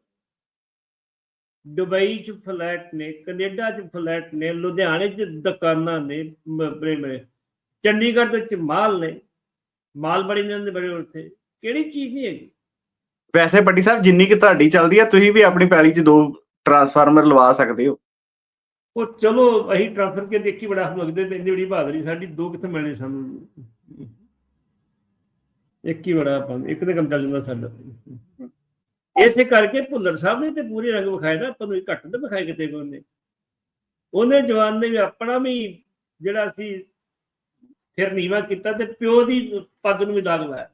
ਦੁਬਈ ਚ ਫਲੈਟ ਨੇ, ਕੈਨੇਡਾ ਚ ਫਲੈਟ ਨੇ, ਲੁਧਿਆਣੇ ਚ ਦੁਕਾਨਾਂ ਨੇ, ਮ- ਬੜੇ ਚੰਡੀਗੜ੍ਹ ਦੇ ਚ ਮਾਲ ਨੇ। ਮਾਲ ਬੜੇ ਨੇ ਦੇ ਬੜੇ ਉੱਥੇ। ਕਿਹੜੀ ਚੀਜ਼ ਨਹੀਂ ਹੈਗੀ? ਵੈਸੇ ਪੱਟੀ ਸਾਹਿਬ ਜਿੰਨੀ ਕਿ ਤੁਹਾਡੀ ਚੱਲਦੀ ਆ ਤੁਸੀਂ ਵੀ ਆਪਣੀ ਪੈਲੀ 'ਚ ਦੋ ਟਰਾਂਸਫਾਰਮਰ ਲਵਾ ਸਕਦੇ ਹੋ। ਉਹ ਚਲੋ ਅਸੀਂ ਟ੍ਰਾਂਸਫਰ ਕੇ ਦੇਖੀ ਬੜਾ ਲੱਗਦੇ ਤੇ ਇੰਨੀ ਬੜੀ ਬਹਾਦਰੀ ਸਾਡੀ ਦੋ ਕਿੱਥੇ ਮਿਲਣੇ ਸਾਨੂੰ? ਇੱਕ ਹੀ ਬੜਾ ਆਪਾਂ ਇੱਕ ਦੇ ਕੰਮ ਚੱਲ ਜਾਂਦਾ ਸਾਡਾ। ਇਸੇ ਕਰਕੇ ਭੁੱਲਰ ਸਾਹਿਬ ਨੇ ਤੇ ਪੂਰੇ ਰੰਗ ਵਿਖਾਏ ਨਾ ਆਪਾਂ ਨੂੰ ਘੱਟ ਤੇ ਵਿਖਾਏ ਕਿਤੇ ਕੋਈ ਨੇ ਉਹਨੇ ਜਵਾਨ ਨੇ ਵੀ ਆਪਣਾ ਵੀ ਜਿਹੜਾ ਸੀ ਫਿਰ ਨੀਵਾ ਕੀਤਾ ਤੇ ਪਿਓ ਦੀ ਪੱਗ ਨੂੰ ਵੀ ਦਾਗ ਲਾਇਆ।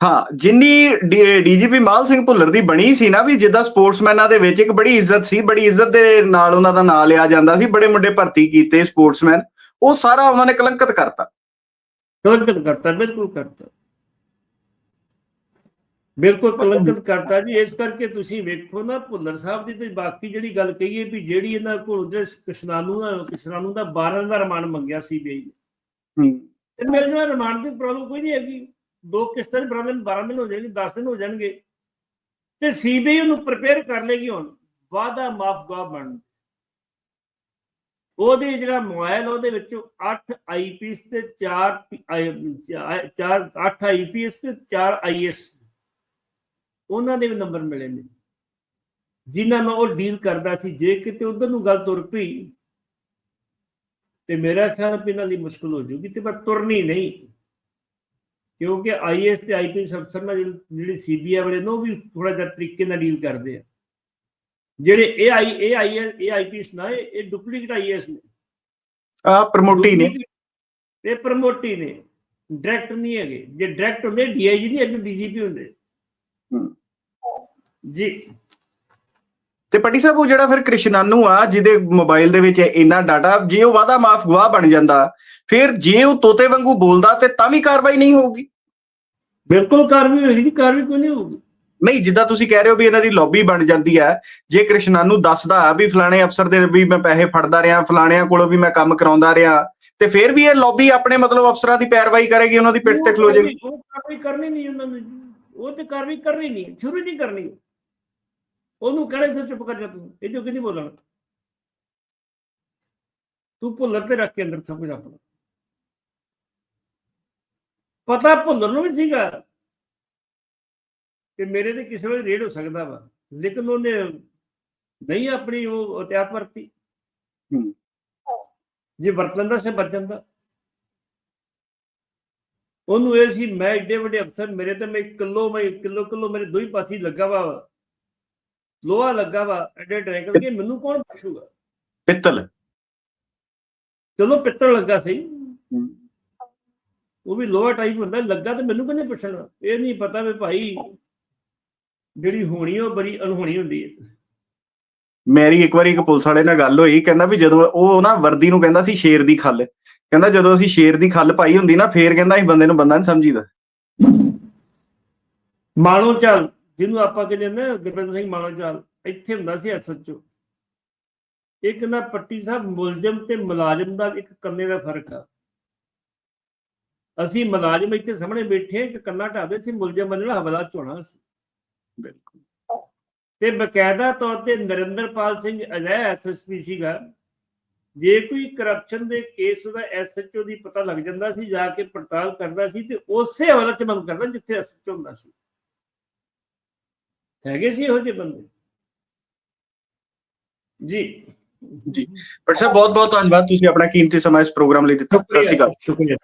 ਹਾਂ ਜਿੰਨੀ ਡੀਜੀਪੀ ਮਾਲ ਸਿੰਘ ਭੁੱਲਰ ਦੀ ਬਣੀ ਸੀ ਨਾ ਵੀ ਜਿੱਦਾਂ ਸਪੋਰਟਸਮੈਨਾਂ ਦੇ ਵਿੱਚ ਇੱਕ ਬੜੀ ਇੱਜ਼ਤ ਸੀ ਬੜੀ ਇੱਜ਼ਤ ਦੇ ਨਾਲ ਉਹਨਾਂ ਦਾ ਨਾਂ ਲਿਆ ਜਾਂਦਾ ਸੀ ਬੜੇ ਮੁੰਡੇ ਭਰਤੀ ਕੀਤੇ ਸਪੋਰਟਸਮੈਨ ਉਹ ਸਾਰਾ ਉਹਨਾਂ ਨੇ ਕਲੰਕਿਤ ਕਰਤਾ। ਕਲੰਕਿਤ ਕਰਤਾ ਬਿਲਕੁਲ ਕਰਤਾ। ਬਿਲਕੁਲ ਕਲੰਕਿਤ ਕਰਤਾ ਜੀ ਇਸ ਕਰਕੇ ਤੁਸੀਂ ਵੇਖੋ ਨਾ ਭੁੱਲਰ ਸਾਹਿਬ ਦੀ ਤੇ ਬਾਕੀ ਜਿਹੜੀ ਗੱਲ ਕਹੀਏ ਵੀ ਜਿਹੜੀ ਇਹਨਾਂ ਕੋਲ ਜਿਹੜੇ ਕਿਸ਼ਨਾਨੂ ਦਾ ਕਿਸ਼ਨਾਨੂ ਦਾ 12 ਦਾ ਰਿਮਾਂਡ ਮੰਗਿਆ ਸੀਬੀਆਈ ਨੇ। ਹੂੰ ਤੇ ਮੇਰੇ ਨਾਲ ਰਿਮਾਂਡ ਦੀ ਪ੍ਰੋਬਲਮ ਕੋਈ ਨਹੀਂ ਹੈਗੀ। ਦੋ ਕਿਸ਼ਤਾਂ ਦੇ ਪ੍ਰੋਬਲਮ 12 ਦਿਨ ਹੋ ਜਾਣਗੇ 10 ਦਿਨ ਹੋ ਜਾਣਗੇ। ਤੇ ਸੀਬੀਆਈ ਉਹਨੂੰ ਪ੍ਰਿਪੇਅਰ ਕਰ ਲੇਗੀ ਹੁਣ। ਵਾਦਾ ਮਾਫ ਬਣ ਉਹਦੇ ਜਿਹੜਾ ਮੋਬਾਈਲ ਉਹਦੇ ਵਿੱਚੋਂ 8 ਆਈਪੀਐਸ ਤੇ 4 4 8 ਆਈਪੀਐਸ ਤੇ 4 ਆਈਐਸ ਉਹਨਾਂ ਦੇ ਵੀ ਨੰਬਰ ਮਿਲੇ ਨੇ। ਜਿਨ੍ਹਾਂ ਨਾਲ ਉਹ ਡੀਲ ਕਰਦਾ ਸੀ। ਜੇ ਕਿਤੇ ਉਧਰ ਨੂੰ ਗੱਲ ਤੁਰ ਪਈ ਤੇ ਮੇਰਾ ਖਿਆਲ ਵੀ ਇਹਨਾਂ ਲਈ ਮੁਸ਼ਕਲ ਹੋ ਜੂਗੀ ਤੇ ਪਰ ਤੁਰਨੀ ਨਹੀਂ। ਕਿਉਂਕਿ ਆਈਐਸ ਤੇ ਆਈਪੀਐਸ ਅਫਸਰ ਨਾਲ ਜਿਹੜੀ- ਸੀਬੀਆਈ ਵਾਲੇ ਨੇ ਉਹ ਵੀ ਥੋੜਾ ਜਿਹਾ ਤਰੀਕੇ ਨਾਲ ਡੀਲ ਕਰਦੇ ਆ। ਜਿਹੜੇ ਇਹ ਆਈ ਇਹ ਆਈ ਇਹ ਆਈਪੀਐਸ ਨਾ ਇਹ ਡੁਪਲੀਕੇਟ ਆਈਐਸ ਨੇ। ਆ ਪ੍ਰਮੋਟੀ ਨੇ। ਇਹ ਪ੍ਰਮੋਟੀ ਨੇ। ਡਾਇਰੈਕਟ ਨਹੀਂ ਹੈਗੇ। ਜੇ ਡਾਇਰੈਕਟ ਹੁੰਦੇ ਡੀਆਈਜੀ ਨਹੀਂ ਅੱਗੇ ਡੀਜੀਪੀ ਹੁੰਦੇ। ਜੀ। ਤੇ ਪੱਟੀ ਸਾਹਿਬ ਉਹ ਜਿਹੜਾ ਫਿਰ ਕ੍ਰਿਸ਼ਨਾਨੂ ਆ ਜਿਹਦੇ ਮੋਬਾਈਲ ਦੇ ਵਿੱਚ ਇੰਨਾ ਡਾਟਾ ਜੇ ਉਹ ਵਾਦਾ ਮਾਫ ਗਵਾਹ ਬਣ ਜਾਂਦਾ ਫਿਰ ਜੇ ਉਹ ਤੋਤੇ ਵਾਂਗੂ ਬੋਲਦਾ ਤੇ ਤਾਂ ਵੀ ਕਾਰਵਾਈ ਨਹੀਂ ਹੋਊਗੀ। ਬਿਲਕੁਲ ਕਾਰਵਾਈ ਹੋਏਗੀ ਕਾਰਵਾਈ ਕੋਈ ਨਹੀਂ ਹੋਊਗੀ। ਨਹੀਂ ਜਿੱਦਾਂ ਤੁਸੀਂ ਕਹਿ ਰਹੇ ਹੋ ਵੀ ਇਹਨਾਂ ਦੀ ਲੌਬੀ ਬਣ ਜਾਂਦੀ ਹੈ ਜੇ ਕ੍ਰਿਸ਼ਨਾਨੂ ਦੱਸਦਾ ਆ ਵੀ ਫਲਾਣੇ ਅਫਸਰ ਦੇ ਵੀ ਮੈਂ ਪੈਸੇ ਫੜਦਾ ਰਿਹਾ ਫਲਾਣਿਆਂ ਕੋਲੋਂ ਵੀ ਮੈਂ ਕੰਮ ਕਰਾਉਂਦਾ ਰਿਹਾ ਤੇ ਫਿਰ ਵੀ ਇਹ ਲੌਬੀ ਆਪਣੇ ਮਤਲਬ ਅਫਸਰਾਂ ਦੀ ਪੈਰਵਾਈ ਕਰੇਗੀ ਉਹਨਾਂ ਦੀ ਪਿੱਠ ਤੇ ਖਲੋ ਜਾਏਗੀ ਉਹ ਕਾਰਵਾਈ ਕਰਨੀ ਨਹੀਂ ਉਹਨਾਂ ਨੇ। ਉਹ ਤੇ ਕਾਰਵਾਈ ਕਰਨੀ ਨਹੀਂ ਸ਼ੁਰੂ ਨਹੀਂ ਕਰਨੀ ਉਹਨੂੰ ਕਿਹੜੇ ਤੋਂ ਚੁੱਪ ਕਰ ਜਾ ਤੂੰ? ਇਹ ਜੋ ਨਹੀਂ ਬੋਲਣਾ? ਤੂੰ ਭੁੱਲਰ ਤੇ ਰੱਖ ਕੇ ਅੰਦਰ ਸਭ ਕੁਝ ਆਪਣਾ। ਪਤਾ ਭੁੱਲਰ ਨੂੰ ਵੀ ਸੀਗਾ ਕਿ ਮੇਰੇ ਤੇ ਕਿਸੇ ਵੇਲੇ ਰੇਡ ਹੋ ਸਕਦਾ ਵਾ ਲੇਕਿਨ ਉਹਨੇ ਨਹੀਂ ਆਪਣੀ ਉਹ ਇਤਿਆਤ ਵਰਤੀ। ਜੇ ਵਰਤਨ ਦਾ ਸੇ ਬਚਨ ਦਾ। ਉਹਨੂੰ ਇਹ ਸੀ ਮੈਂ ਏਡੇ ਵੱਡੇ ਅਫਸਰ ਮੇਰੇ ਤੇ ਮੈਂ ਕਿਲੋ ਮੈਂ ਕਿਲੋ ਕਿਲੋ ਮੇਰੇ ਦੋ ਹੀ ਪਾਸੇ ਲੱਗਾ ਵਾ। ਲੋਹਾ ਲੱਗਾ ਵਾ ਐਡੇ ਡਰੈਗਨ ਕੇ ਮੈਨੂੰ ਕੌਣ ਪੁੱਛੂਗਾ? ਪਿੱਤਲ। ਚਲੋ ਪਿੱਤਲ ਲੱਗਾ ਸਹੀ। ਉਹ ਵੀ ਲੋਹਾ ਟਾਈਪ ਹੁੰਦਾ ਲੱਗਾ ਤੇ ਮੈਨੂੰ ਕਿਹਨੇ ਪੁੱਛਣਾ? ਇਹ ਨਹੀਂ ਪਤਾ ਵੀ ਭਾਈ ਜਿਹੜੀ ਹੋਣੀ ਉਹ ਬੜੀ ਅਣਹੋਣੀ ਹੁੰਦੀ ਹੈ ਮੇਰੀ ਇੱਕ ਵਾਰੀ ਇੱਕ ਪੁਲਿਸ ਵਾਲੇ ਨਾਲ ਗੱਲ ਹੋਈ ਕਹਿੰਦਾ ਵੀ ਜਦੋਂ ਉਹ ਨਾ ਵਰਦੀ ਨੂੰ ਕਹਿੰਦਾ ਸੀ ਸ਼ੇਰ ਦੀ ਖੱਲ। ਕਹਿੰਦਾ ਜਦੋਂ ਅਸੀਂ ਸ਼ੇਰ ਦੀ ਖੱਲ ਪਾਈ ਹੁੰਦੀ ਨਾ ਫੇਰ ਕਹਿੰਦਾ ਅਸੀਂ ਬੰਦੇ ਨੂੰ ਬੰਦਾ ਨਹੀਂ ਸਮਝੀਦਾ। ਮਾਣੋ ਚਾਲ। ਜਿਹਨੂੰ ਆਪਾਂ ਕਹਿੰਦੇ ਨੇ ਗੁਰਬਿੰਦਰ ਸਿੰਘ ਮਾਣੋ ਚਾਲ ਇੱਥੇ ਹੁੰਦਾ ਸੀ ਐਸਐਚਓ ਇਹ ਕਹਿੰਦਾ ਪੱਟੀ ਸਾਹਿਬ ਮੁਲਜ਼ਮ ਤੇ ਮੁਲਾਜ਼ਮ ਦਾ ਇੱਕ ਕੰਨੇ ਦਾ ਫ਼ਰਕ ਆ। ਅਸੀਂ ਮੁਲਾਜ਼ਮ ਇੱਥੇ ਸਾਹਮਣੇ ਬੈਠੇ ਇੱਕ ਕੰਨਾ ਢਾਦੇ ਸੀ ਮੁਲਜ਼ਮ ਬੰਨਣਾ ਹਵਾਲਾ ਚੋਣਾ ਸੀ। ਬਿਲਕੁਲ। ਤੇ ਬਕਾਇਦਾ ਤੌਰ ਤੇ ਨਰਿੰਦਰਪਾਲ ਸਿੰਘ ਅਜੈ ਐਸਐਸਪੀ ਸੀਗਾ ਜੇ ਕੋਈ ਕਰਪਸ਼ਨ ਦੇ ਕੇਸ ਉਹਦਾ ਐਸਐਚਓ ਦੀ ਪਤਾ ਲੱਗ ਜਾਂਦਾ ਸੀ ਜਾ ਕੇ ਪੜਤਾਲ ਕਰਦਾ ਸੀ ਤੇ ਉਸੇ ਹਵਾਲਾ ਚ ਬੰਦ ਕਰਦਾ ਜਿੱਥੇ ਐਸਐਚਓ ਹੁੰਦਾ ਸੀ। ਹੈਗੇ ਸੀ ਇਹੋ ਜਿਹੇ ਬੰਦੇ? ਜੀ। ਜੀ। ਪਰ ਸਾਹਿਬ ਬਹੁਤ ਬਹੁਤ ਧੰਨਵਾਦ। ਤੁਸੀਂ ਆਪਣਾ ਕੀਮਤੀ ਸਮਾਂ ਇਸ ਪ੍ਰੋਗਰਾਮ ਲਈ ਦਿੱਤਾ। ਸਤਿ ਸ਼੍ਰੀ ਅਕਾਲ। ਸ਼ੁਕਰੀਆ।